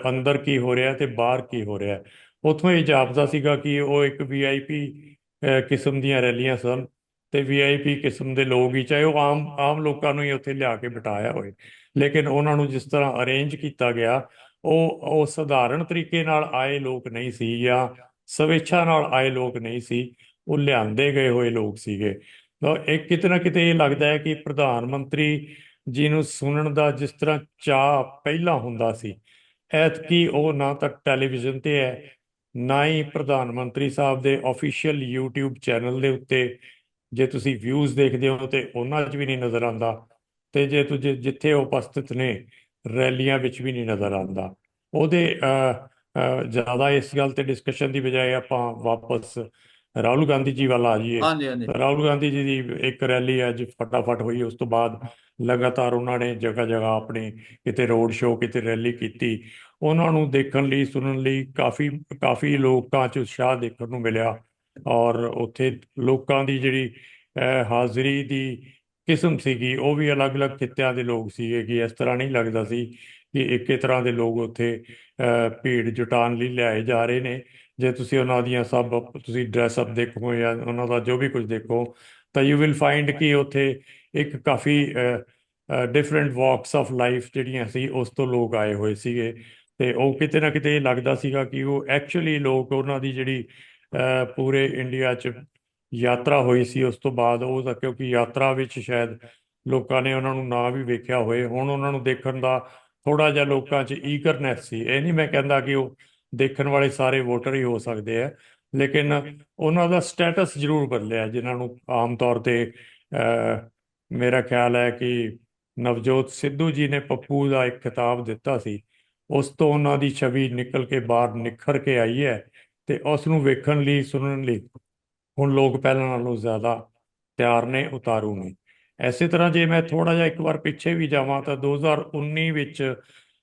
ਅੰਦਰ ਕੀ ਹੋ ਰਿਹਾ ਤੇ ਬਾਹਰ ਕੀ ਹੋ ਰਿਹਾ ਉਥੋਂ ਇਹ ਜਾਪਦਾ ਸੀਗਾ ਕਿ ਉਹ ਇੱਕ ਵੀਆਈਪੀ ਕਿਸਮ ਦੀਆਂ ਰੈਲੀਆਂ ਸਨ ਤੇ ਵੀਆਈਪੀ ਕਿਸਮ ਦੇ ਲੋਕ ਹੀ ਚਾਹੇ ਉਹ ਆਮ ਆਮ ਲੋਕਾਂ ਨੂੰ ਹੀ ਉੱਥੇ ਲਿਆ ਕੇ ਬਿਠਾਇਆ ਹੋਏ। ਲੇਕਿਨ ਉਹਨਾਂ ਨੂੰ ਜਿਸ ਤਰ੍ਹਾਂ ਅਰੇਂਜ ਕੀਤਾ ਗਿਆ, ਉਹ ਉਹ ਸਧਾਰਨ ਤਰੀਕੇ ਨਾਲ ਆਏ ਲੋਕ ਨਹੀਂ ਸੀ ਜਾਂ ਸਵੇਛਾ ਨਾਲ ਆਏ ਲੋਕ ਨਹੀਂ ਸੀ, ਉਹ ਲਿਆਂਦੇ ਗਏ ਹੋਏ ਲੋਕ ਸੀਗੇ। ਤਾਂ ਇੱਕ ਕਿਤੇ ਨਾ ਕਿਤੇ ਇਹ ਲੱਗਦਾ ਹੈ ਕਿ ਪ੍ਰਧਾਨ ਮੰਤਰੀ ਜੀ ਨੂੰ ਸੁਣਨ ਦਾ ਜਿਸ ਤਰ੍ਹਾਂ ਚਾਅ ਪਹਿਲਾਂ ਹੁੰਦਾ ਸੀ। ਐਤਕੀ ਉਹ ਨਾ ਤਾਂ ਟੈਲੀਵਿਜ਼ਨ ਤੇ ਹੈ ਨਾ ਹੀ ਪ੍ਰਧਾਨ ਮੰਤਰੀ ਸਾਹਿਬ ਦੇ ਅਫੀਸ਼ੀਅਲ YouTube ਚੈਨਲ ਦੇ ਉੱਤੇ। ਜੇ ਤੁਸੀਂ ਵਿਊਜ਼ ਦੇਖਦੇ ਹੋ ਤੇ ਉਹਨਾਂ 'ਚ ਵੀ ਨਹੀਂ ਨਜ਼ਰ ਆਉਂਦਾ ਤੇ ਜੇ ਤੁਸੀਂ ਜਿੱਥੇ ਉਹ ਉਪਸਥਿਤ ਨੇ ਰੈਲੀਆਂ ਵਿੱਚ ਵੀ ਨਹੀਂ ਨਜ਼ਰ ਆਉਂਦਾ। ਉਹਦੇ ਜ਼ਿਆਦਾ ਇਸ ਗੱਲ ਤੇ ਡਿਸਕਸ਼ਨ ਦੀ ਬਜਾਏ ਆਪਾਂ ਵਾਪਸ ਰਾਹੁਲ ਗਾਂਧੀ ਜੀ ਵੱਲ ਆ ਜਾਈਏ। ਹਾਂਜੀ ਹਾਂਜੀ। ਰਾਹੁਲ ਗਾਂਧੀ ਜੀ ਦੀ ਇੱਕ ਰੈਲੀ ਅੱਜ ਫਟਾਫਟ ਹੋਈ ਉਸ ਤੋਂ ਬਾਅਦ ਲਗਾਤਾਰ ਉਹਨਾਂ ਨੇ ਜਗ੍ਹਾ ਜਗ੍ਹਾ ਆਪਣੇ ਕਿਤੇ ਰੋਡ ਸ਼ੋਅ ਕਿਤੇ ਰੈਲੀ ਕੀਤੀ। ਉਹਨਾਂ ਨੂੰ ਦੇਖਣ ਲਈ ਸੁਣਨ ਲਈ ਕਾਫੀ ਕਾਫੀ ਲੋਕਾਂ 'ਚ ਉਤਸ਼ਾਹ ਦੇਖਣ ਨੂੰ ਮਿਲਿਆ ਔਰ ਉੱਥੇ ਲੋਕਾਂ ਦੀ ਜਿਹੜੀ ਹਾਜ਼ਰੀ ਦੀ ਕਿਸਮ ਸੀਗੀ ਉਹ ਵੀ ਅਲੱਗ-ਅਲੱਗ ਖਿੱਤਿਆਂ ਦੇ ਲੋਕ ਸੀਗੇ ਕਿ ਇਸ ਤਰ੍ਹਾਂ ਨਹੀਂ ਲੱਗਦਾ ਸੀ ਕਿ ਇੱਕੇ ਤਰ੍ਹਾਂ ਦੇ ਲੋਕ ਉੱਥੇ ਅਹ, ਭੀੜ ਜੁਟਾਉਣ ਲਈ ਲਿਆਏ ਜਾ ਰਹੇ ਨੇ। ਜੇ ਤੁਸੀਂ ਉਹਨਾਂ ਦੀਆਂ ਸਭ ਤੁਸੀਂ ਡਰੈਸ ਅਪ ਦੇਖੋ ਜਾਂ ਉਹਨਾਂ ਦਾ ਜੋ ਵੀ ਕੁਝ ਦੇਖੋ ਤਾਂ ਯੂ ਵਿਲ ਫਾਈਂਡ ਕਿ ਉੱਥੇ ਇੱਕ ਕਾਫੀ ਡਿਫਰੈਂਟ ਵਾਕਸ ਆਫ ਲਾਈਫ ਜਿਹੜੀਆਂ ਸੀ, ਉਸ ਤੋਂ ਲੋਕ ਆਏ ਹੋਏ ਸੀਗੇ। ਤੇ ਉਹ ਕਿਤੇ ਨਾ ਕਿਤੇ ਇਹ ਲੱਗਦਾ ਸੀਗਾ ਕਿ ਉਹ ਐਕਚੁਅਲੀ ਲੋਕ ਉਹਨਾਂ ਦੀ ਜਿਹੜੀ ਪੂਰੇ ਇੰਡੀਆ 'ਚ ਯਾਤਰਾ ਹੋਈ ਸੀ, ਉਸ ਤੋਂ ਬਾਅਦ ਉਹ ਤਾਂ ਕਿਉਂਕਿ ਯਾਤਰਾ ਵਿੱਚ ਸ਼ਾਇਦ ਲੋਕਾਂ ਨੇ ਉਹਨਾਂ ਨੂੰ ਨਾ ਵੀ ਵੇਖਿਆ ਹੋਏ। ਹੁਣ ਉਹਨਾਂ ਨੂੰ ਦੇਖਣ ਦਾ ਥੋੜਾ ਜਿਹਾ ਲੋਕਾਂ 'ਚ ਈਗਰਨੈਸ ਸੀ। ਇਹ ਨਹੀਂ ਮੈਂ ਕਹਿੰਦਾ ਕਿ ਉਹ ਦੇਖਣ ਵਾਲੇ ਸਾਰੇ ਵੋਟਰ ਹੀ ਹੋ ਸਕਦੇ ਆ। ਲੇਕਿਨ ਉਹਨਾਂ ਦਾ ਸਟੇਟਸ ਜ਼ਰੂਰ ਬਦਲਿਆ, ਜਿਨ੍ਹਾਂ ਨੂੰ ਆਮ ਤੌਰ ਤੇ ਮੇਰਾ ਖਿਆਲ ਹੈ ਕਿ ਨਵਜੋਤ ਸਿੱਧੂ ਜੀ ਨੇ ਪੱਪੂ ਦਾ ਇੱਕ ਖਿਤਾਬ ਦਿੱਤਾ ਸੀ। ਉਸ ਤੋਂ ਉਹਨਾਂ ਦੀ ਛਵੀ ਨਿਕਲ ਕੇ ਬਾਹਰ ਨਿਖਰ ਕੇ ਆਈ ਹੈ ਤੇ ਉਸ ਨੂੰ ਵੇਖਣ ਲਈ, ਸੁਣਨ ਲਈ ਹੁਣ ਲੋਕ ਪਹਿਲਾਂ ਨਾਲੋਂ ਜ਼ਿਆਦਾ ਤਿਆਰ ਨੇ, ਉਤਾਰੂ ਨੇ। ਐਸੇ ਤਰ੍ਹਾਂ ਜੇ ਮੈਂ ਥੋੜਾ ਜਿਹਾ ਇੱਕ ਵਾਰ ਪਿੱਛੇ ਵੀ ਜਾਵਾਂ ਤਾਂ 2019 ਵਿੱਚ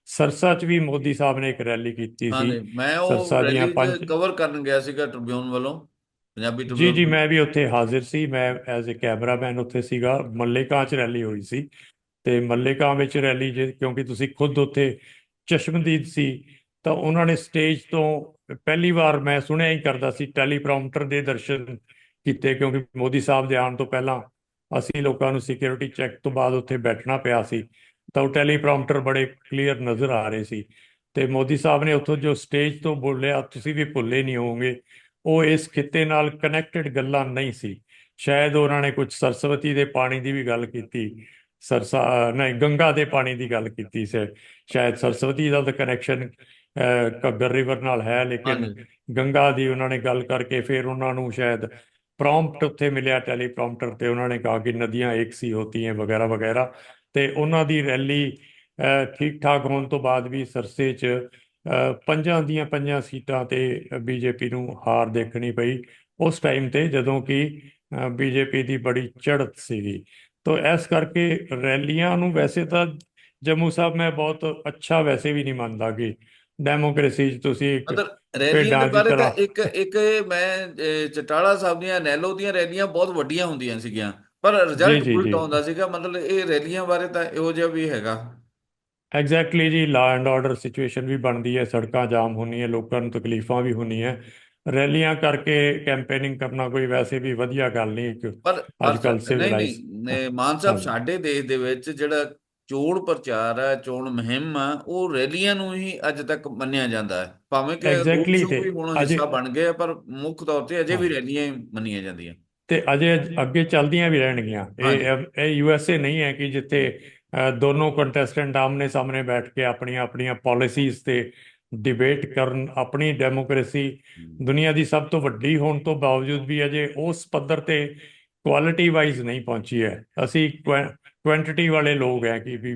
ਸਰਸਾ 'ਚ ਵੀ ਮੋਦੀ ਸਾਹਿਬ ਨੇ ਇੱਕ ਰੈਲੀ ਕੀਤੀ ਸੀ। ਮੈਂ ਉਹ ਰੈਲੀ ਕਵਰ ਕਰਨ ਗਿਆ ਸੀਗਾ ਟ੍ਰਿਬਿਊਨ ਵੱਲੋਂ ਪੰਜਾਬੀ ਜੀ ਟ੍ਰਿਬਿਊਨ ਜੀ ਮੈਂ ਵੀ ਉੱਥੇ ਹਾਜ਼ਰ ਸੀ। ਮੈਂ ਐਜ਼ ਅ ਕੈਮਰਾਮੈਨ ਉੱਥੇ ਸੀਗਾ। ਮੱਲੇਕਾਂ 'ਚ ਰੈਲੀ ਹੋਈ ਸੀ ਤੇ ਮੱਲੇਕਾਂ ਵਿੱਚ ਰੈਲੀ ਜੇ ਕਿਉਂਕਿ ਤੁਸੀਂ ਖੁਦ ਉੱਥੇ ਚਸ਼ਮਦੀਦ ਸੀ ਤਾਂ ਉਹਨਾਂ ਨੇ ਸਟੇਜ ਤੋਂ ਪਹਿਲੀ ਵਾਰ ਮੈਂ ਸੁਣਿਆ ਹੀ ਕਰਦਾ ਸੀ ਟੈਲੀਪ੍ਰੋਂਪਟਰ ਦੇ ਦਰਸ਼ਨ ਕੀਤੇ ਕਿਉਂਕਿ ਮੋਦੀ ਸਾਹਿਬ ਦੇ ਆਉਣ ਤੋਂ ਪਹਿਲਾਂ ਅਸੀਂ ਲੋਕਾਂ ਨੂੰ ਸਿਕਿਉਰਿਟੀ ਚੈੱਕ ਤੋਂ ਬਾਅਦ ਉੱਥੇ ਬੈਠਣਾ ਪਿਆ ਸੀ। ਤਾਂ ਉਹ ਟੈਲੀਪ੍ਰੋਂਪਟਰ ਬੜੇ ਕਲੀਅਰ ਨਜ਼ਰ ਆ ਰਹੇ ਸੀ। ਤੇ ਮੋਦੀ ਸਾਹਿਬ ਨੇ ਉੱਥੋਂ ਜੋ ਸਟੇਜ ਤੋਂ ਬੋਲਿਆ ਤੁਸੀਂ ਵੀ ਭੁੱਲੇ ਨਹੀਂ ਹੋਵੋਗੇ। ਉਹ ਇਸ ਖਿੱਤੇ ਨਾਲ ਕਨੈਕਟਡ ਗੱਲਾਂ ਨਹੀਂ ਸੀ। ਸ਼ਾਇਦ ਉਹਨਾਂ ਨੇ ਕੁਝ ਸਰਸਵਤੀ ਦੇ ਪਾਣੀ ਦੀ ਵੀ ਗੱਲ ਕੀਤੀ ਸਰਸਾ ਨਹੀਂ ਗੰਗਾ ਦੇ ਪਾਣੀ ਦੀ ਗੱਲ ਕੀਤੀ ਸੀ। ਸ਼ਾਇਦ ਸਰਸਵਤੀ ਦਾ ਤਾਂ ਕਨੈਕਸ਼ਨ ਘੱਗਰ ਰਿਵਰ ਨਾਲ ਹੈ ਲੇਕਿਨ ਗੰਗਾ ਦੀ ਉਹਨਾਂ ਨੇ ਗੱਲ ਕਰਕੇ ਫਿਰ ਉਹਨਾਂ ਨੂੰ ਸ਼ਾਇਦ ਪ੍ਰੌਂਪਟ ਉੱਥੇ ਮਿਲਿਆ ਟੈਲੀਪ੍ਰੋਂਪਟਰ ਤੇ ਉਹਨਾਂ ਨੇ ਕਹਾ ਕਿ ਨਦੀਆਂ ਇੱਕ ਸੀ ਹੋਤੀ ਹੈ ਵਗੈਰਾ ਵਗੈਰਾ। ਤੇ ਉਹਨਾਂ ਦੀ ਰੈਲੀ ਠੀਕ ਠਾਕ ਹੋਣ ਤੋਂ ਬਾਅਦ ਵੀ ਸਰਸੇ 'ਚ ਪੰਜਾਂ ਦੀਆਂ ਪੰਜਾਂ ਸੀਟਾਂ ਤੇ ਬੀਜੇਪੀ ਨੂੰ ਹਾਰ ਦੇਖਣੀ ਪਈ। ਉਸ ਟਾਈਮ ਤੇ ਜਦੋਂ ਕਿ ਬੀਜੇਪੀ ਦੀ ਬੜੀ ਚੜ੍ਹਤ ਸੀਗੀ। ਤੋ ਇਸ ਕਰਕੇ ਰੈਲੀਆਂ ਨੂੰ ਵੈਸੇ ਤਾਂ ਜੰਮੂ ਸਾਹਿਬ ਮੈਂ ਬਹੁਤ ਅੱਛਾ ਵੈਸੇ ਵੀ ਨਹੀਂ ਮੰਨਦਾ ਕਿ ਡੈਮੋਕ੍ਰੇਸੀ 'ਚ ਤੁਸੀਂ ਇੱਕ ਰੈਲੀਆਂ ਦੇ ਬਾਰੇ ਇੱਕ ਇੱਕ ਮੈਂ ਚਟਾਲਾ ਸਾਹਿਬ ਦੀਆਂ ਨੈਲੋ ਦੀਆਂ ਰੈਲੀਆਂ ਬਹੁਤ ਵੱਡੀਆਂ ਹੁੰਦੀਆਂ ਸੀਗੀਆਂ। ਪਰ ਰਿਜ਼ਲਟ ਉਲਟਾ ਹੁੰਦਾ ਸੀਗਾ ਮਤਲਬ ਇਹ ਰੈਲੀਆਂ ਬਾਰੇ ਤਾਂ ਇਹੋ ਜਿਹਾ ਵੀ ਹੈਗਾ। ਐਗਜ਼ੈਕਟਲੀ ਜੀ ਲਾ ਐਂਡ ਆਰਡਰ ਸਿਚੁਏਸ਼ਨ ਵੀ ਬਣਦੀ ਹੈ ਸੜਕਾਂ ਜਾਮ ਹੁੰਦੀਆਂ ਲੋਕਾਂ ਨੂੰ ਤਕਲੀਫਾਂ ਵੀ ਹੁੰਦੀਆਂ ਰੈਲੀਆਂ ਕਰਕੇ ਕੈਂਪੇਨਿੰਗ ਕਰਨਾ ਕੋਈ ਵੈਸੇ ਵੀ ਵਧੀਆ ਗੱਲ ਨਹੀਂ ਇੱਕ ਪਰ ਅੱਜ ਨਹੀਂ ਸਿਵਲਾਈਜ਼ ਨਹੀਂ ਮਾਨ ਸਾਹਿਬ ਸਾਡੇ ਦੇਸ਼ ਦੇ ਵਿੱਚ ਜਿਹੜਾ ਚੋਣ ਪ੍ਰਚਾਰ ਹੈ ਚੋਣ ਮੁਹਿੰਮ ਆ ਉਹ ਰੈਲੀਆਂ ਨੂੰ ਹੀ ਅੱਜ ਤੱਕ ਮੰਨਿਆ ਜਾਂਦਾ ਹੈ। ਭਾਵੇਂ ਕਿ ਐਗਜ਼ੈਕਟਲੀ ਤੇ ਹੁਣ ਅਜੇ ਹਿੱਸਾ ਬਣ ਗਏ ਆ, ਪਰ ਮੁੱਖ ਤੌਰ ਤੇ ਅਜੇ ਹਾਂ ਵੀ ਰੈਲੀਆਂ ਹੀ ਮੰਨੀਆਂ ਜਾਂਦੀਆਂ। ਤੇ ਅਜੇ ਅੱਗੇ ਚੱਲਦੀਆਂ ਵੀ ਰਹਿਣਗੀਆਂ। ਇਹ ਇਹ ਯੂਐਸਏ ਨਹੀਂ ਹੈ ਕਿ ਜਿੱਥੇ ਦੋਨੋਂ ਕੰਟੈਸਟੈਂਟ ਆਮਨੇ ਸਾਹਮਣੇ ਬੈਠ ਕੇ ਆਪਣੀਆਂ ਆਪਣੀਆਂ ਪਾਲਿਸੀਜ਼ ਤੇ ਡਿਬੇਟ ਕਰਨ ਆਪਣੀ ਡੈਮੋਕ੍ਰੇਸੀ ਦੁਨੀਆ ਦੀ ਸਭ ਤੋਂ ਵੱਡੀ ਹੋਣ ਤੋਂ ਬਾਵਜੂਦ ਵੀ ਅਜੇ ਉਸ ਪੱਧਰ ਤੇ ਕੁਆਲਿਟੀ ਵਾਈਜ਼ ਨਹੀਂ ਪਹੁੰਚੀ ਹੈ। ਅਸੀਂ ਕੁਆਂਟੀਟੀ ਵਾਲੇ ਲੋਕ ਹੈ ਕਿ ਵੀ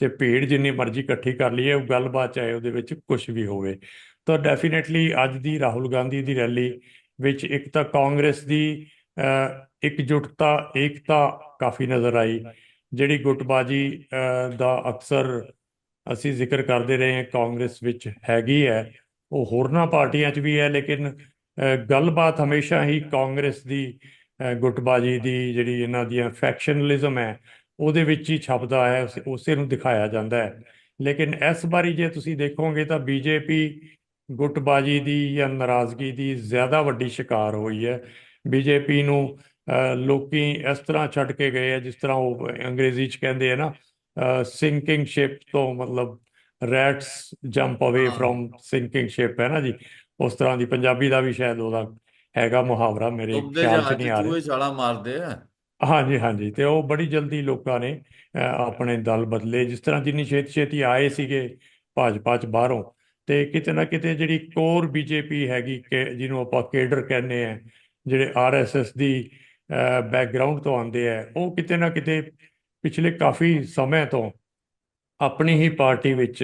ਜੇ ਭੀੜ ਜਿੰਨੀ ਮਰਜ਼ੀ ਇਕੱਠੀ ਕਰ ਲਈਏ ਉਹ ਗੱਲਬਾਤ ਚਾਹੇ ਉਹਦੇ ਵਿੱਚ ਕੁਝ ਵੀ ਹੋਵੇ। ਤਾਂ ਡੈਫੀਨੇਟਲੀ ਅੱਜ ਦੀ ਰਾਹੁਲ ਗਾਂਧੀ ਦੀ ਰੈਲੀ ਵਿੱਚ ਇੱਕ ਤਾਂ ਕਾਂਗਰਸ ਦੀ ਇਕਜੁੱਟਤਾ, ਏਕਤਾ ਕਾਫੀ ਨਜ਼ਰ ਆਈ। ਜਿਹੜੀ ਗੁੱਟਬਾਜੀ ਦਾ ਅਕਸਰ ਅਸੀਂ ਜ਼ਿਕਰ ਕਰਦੇ ਰਹੇ ਹਾਂ ਕਾਂਗਰਸ ਵਿੱਚ ਹੈਗੀ ਹੈ, ਉਹ ਹੋਰਨਾਂ ਪਾਰਟੀਆਂ 'ਚ ਵੀ ਹੈ, ਲੇਕਿਨ ਗੱਲਬਾਤ ਹਮੇਸ਼ਾ ਹੀ ਕਾਂਗਰਸ ਦੀ ਗੁੱਟਬਾਜੀ ਦੀ ਜਿਹੜੀ ਇਹਨਾਂ ਦੀਆਂ ਫੈਕਸ਼ਨਲਿਜ਼ਮ ਹੈ, ਉਹਦੇ ਵਿੱਚ ਹੀ ਛਪਦਾ ਹੈ ਉਸੇ ਨੂੰ ਦਿਖਾਇਆ ਜਾਂਦਾ ਹੈ। ਲੇਕਿਨ ਇਸ ਵਾਰੀ ਜੇ ਤੁਸੀਂ ਦੇਖੋਗੇ ਤਾਂ ਬੀਜੇਪੀ ਗੁੱਟਬਾਜੀ ਦੀ ਜਾਂ ਨਾਰਾਜ਼ਗੀ ਦੀ ਜ਼ਿਆਦਾ ਵੱਡੀ ਸ਼ਿਕਾਰ ਹੋਈ ਹੈ। ਬੀਜੇਪੀ ਨੂੰ ਲੋਕੀ ਇਸ ਤਰ੍ਹਾਂ ਛੱਡ ਕੇ ਗਏ ਆ ਜਿਸ ਤਰ੍ਹਾਂ ਉਹ ਅੰਗਰੇਜ਼ੀ 'ਚ ਕਹਿੰਦੇ ਆ ਨਾ ਸਿੰਕਿੰਗ ਸ਼ਿਪ ਤੋਂ ਮਤਲਬ rats jump away from sinking ship ਹੈ ਨਾ ਜੀ। ਉਸ ਤਰ੍ਹਾਂ ਦੀ ਪੰਜਾਬੀ ਦਾ ਵੀ ਸ਼ਾਇਦ ਉਹਦਾ ਹੈਗਾ ਮੁਹਾਵਰਾ ਮੇਰੇ ਖਿਆਲ 'ਚ ਨਹੀਂ ਆ ਰਿਹਾ। ਚੂਹੇ ਛਾਲਾਂ ਮਾਰਦੇ ਆ। ਹਾਂਜੀ ਹਾਂਜੀ ਤੇ ਉਹ ਬੜੀ ਜਲਦੀ ਲੋਕਾਂ ਨੇ ਆਪਣੇ ਦਲ ਬਦਲੇ ਜਿਸ ਤਰ੍ਹਾਂ ਜਿੰਨੀ ਛੇਤੀ ਛੇਤੀ ਆਏ ਸੀਗੇ ਭਾਜਪਾ ਚ ਬਾਹਰੋਂ ਤੇ ਕਿਤੇ ਨਾ ਕਿਤੇ ਜਿਹੜੀ ਕੋਰ ਬੀਜੇਪੀ ਹੈਗੀ ਜਿਹਨੂੰ ਆਪਾਂ ਕੇਡਰ ਕਹਿੰਦੇ ਆ ਜਿਹੜੇ ਆਰਐਸਐਸ ਦੀ ਬੈਕਗ੍ਰਾਉਂਡ ਤੋਂ ਆਉਂਦੇ ਆ, ਉਹ ਕਿਤੇ ਨਾ ਕਿਤੇ ਪਿਛਲੇ ਕਾਫੀ ਸਮੇਂ ਤੋਂ ਆਪਣੀ ਹੀ ਪਾਰਟੀ ਵਿੱਚ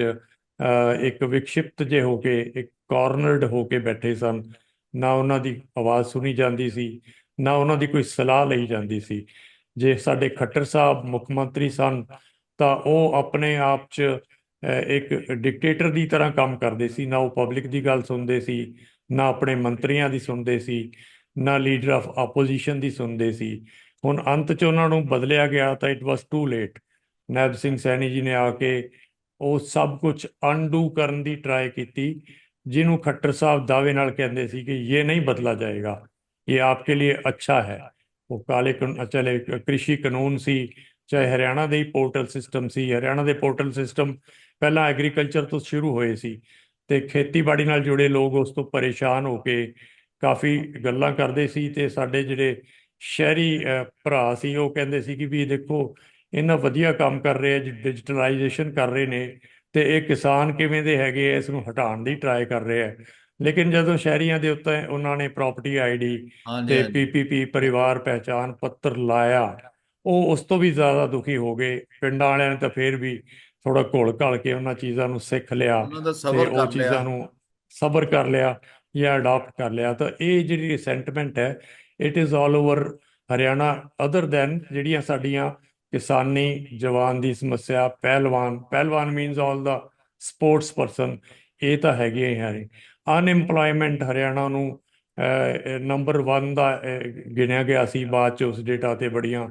ਇੱਕ ਵਿਕਸ਼ਿਪਤ ਜੇ ਹੋ ਕੇ, ਇੱਕ ਕਾਰਨਰਡ ਹੋ ਕੇ ਬੈਠੇ ਸਨ। ਨਾ ਉਹਨਾਂ ਦੀ ਆਵਾਜ਼ ਸੁਣੀ ਜਾਂਦੀ ਸੀ, ਨਾ ਉਹਨਾਂ ਦੀ ਕੋਈ ਸਲਾਹ ਲਈ ਜਾਂਦੀ ਸੀ। ਜੇ ਸਾਡੇ ਖੱਟਰ ਸਾਹਿਬ ਮੁੱਖ ਮੰਤਰੀ ਸਨ, ਤਾਂ ਉਹ ਆਪਣੇ ਆਪ 'ਚ ਇੱਕ ਡਿਕਟੇਟਰ ਦੀ ਤਰ੍ਹਾਂ ਕੰਮ ਕਰਦੇ ਸੀ। ਨਾ ਉਹ ਪਬਲਿਕ ਦੀ ਗੱਲ ਸੁਣਦੇ ਸੀ, ਨਾ ਆਪਣੇ ਮੰਤਰੀਆਂ ਦੀ ਸੁਣਦੇ ਸੀ। ਨਾ ਲੀਡਰ ਆਫ ਆਪੋਜੀਸ਼ਨ ਦੀ ਸੁਣਦੇ ਸੀ। ਹੁਣ ਅੰਤ 'ਚ ਉਹਨਾਂ ਨੂੰ ਬਦਲਿਆ ਗਿਆ ਤਾਂ it was too late Nayab Singh Saini ji ਨੇ ਆ ਕੇ ਉਹ ਸਭ ਕੁਝ ਅਨਡੂ ਕਰਨ ਦੀ ਟਰਾਈ ਕੀਤੀ, ਜਿਹਨੂੰ ਖੱਟਰ ਸਾਹਿਬ ਦਾਅਵੇ ਨਾਲ ਕਹਿੰਦੇ ਸੀ ਕਿ ਇਹ ਨਹੀਂ ਬਦਲਾ ਜਾਏਗਾ, ਇਹ ਆਪਕੇ ਲਈ ਅੱਛਾ ਹੈ। ਉਹ ਕਾਲੇ ਕਾਨੂੰਨ ਚਲੇ ਕ੍ਰਿਸ਼ੀ ਕਾਨੂੰਨ ਸੀ, ਚਾਹੇ ਹਰਿਆਣਾ ਦੇ ਪੋਰਟਲ ਸਿਸਟਮ ਸੀ। ਹਰਿਆਣਾ ਦੇ ਪੋਰਟਲ ਸਿਸਟਮ ਪਹਿਲਾਂ ਐਗਰੀਕਲਚਰ ਤੋਂ ਸ਼ੁਰੂ ਹੋਏ ਸੀ ਤੇ ਖੇਤੀਬਾੜੀ ਨਾਲ ਜੁੜੇ ਲੋਕ ਉਸ ਤੋਂ ਪਰੇਸ਼ਾਨ ਹੋ ਕੇ ਕਾਫੀ ਗੱਲਾਂ ਕਰਦੇ ਸੀ ਤੇ ਸਾਡੇ ਜਿਹੜੇ ਸ਼ਹਿਰੀ ਭਰਾ ਸੀ ਉਹ ਕਹਿੰਦੇ ਸੀ ਕਿ ਵੀ ਦੇਖੋ ਇਹਨਾਂ ਵਧੀਆ ਕੰਮ ਕਰ ਰਹੇ ਆ ਡਿਜੀਟਲਾਈਜੇਸ਼ਨ ਕਰ ਰਹੇ ਨੇ ਤੇ ਇਹ ਕਿਸਾਨ ਕਿਵੇਂ ਦੇ ਹੈਗੇ ਇਸ ਨੂੰ ਹਟਾਉਣ ਦੀ ਟਰਾਈ ਕਰ ਰਹੇ ਆ। ਲੇਕਿਨ ਜਦੋਂ ਸ਼ਹਿਰੀਆਂ ਦੇ ਉੱਤੇ ਉਹਨਾਂ ਨੇ ਪ੍ਰਾਪਰਟੀ ਆਈਡੀ ਤੇ ਪੀਪੀਪੀ ਪਰਿਵਾਰ ਪਹਿਚਾਨ ਪੱਤਰ ਲਾਇਆ ਉਹ ਉਸ ਤੋਂ ਵੀ ਜ਼ਿਆਦਾ ਦੁਖੀ ਹੋ ਗਏ। ਪਿੰਡਾਂ ਵਾਲਿਆਂ ਨੇ ਤਾਂ ਫੇਰ ਵੀ ਥੋੜਾ ਘੁਲ ਘਲ ਕੇ ਉਹਨਾਂ ਚੀਜ਼ਾਂ ਨੂੰ ਸਿੱਖ ਲਿਆ ਉਹਨਾਂ ਦਾ ਤੇ ਉਹ ਚੀਜ਼ਾਂ ਨੂੰ ਸਬਰ ਕਰ ਲਿਆ। ਜਾਂ ਅਡਾਪਟ ਕਰ ਲਿਆ, ਤਾਂ ਇਹ ਜਿਹੜੀ ਸੈਂਟੀਮੈਂਟ ਹੈ it is all over Haryana other than ਜਿਹੜੀਆਂ ਸਾਡੀਆਂ ਕਿਸਾਨੀ ਜਵਾਨ ਦੀ ਸਮੱਸਿਆ, ਪਹਿਲਵਾਨ ਪਹਿਲਵਾਨ means all the sports person ਇਹ ਤਾਂ ਹੈਗੇ ਹੀ ਹੈ ਅਨਇੰਪਲੋਇਮੈਂਟ ਹਰਿਆਣਾ ਨੂੰ ਨੰਬਰ 1 ਦਾ ਗਿਣਿਆ ਗਿਆ ਸੀ, ਬਾਅਦ ਚ ਉਸ ਡੇਟਾ ਤੇ ਬੜੀਆਂ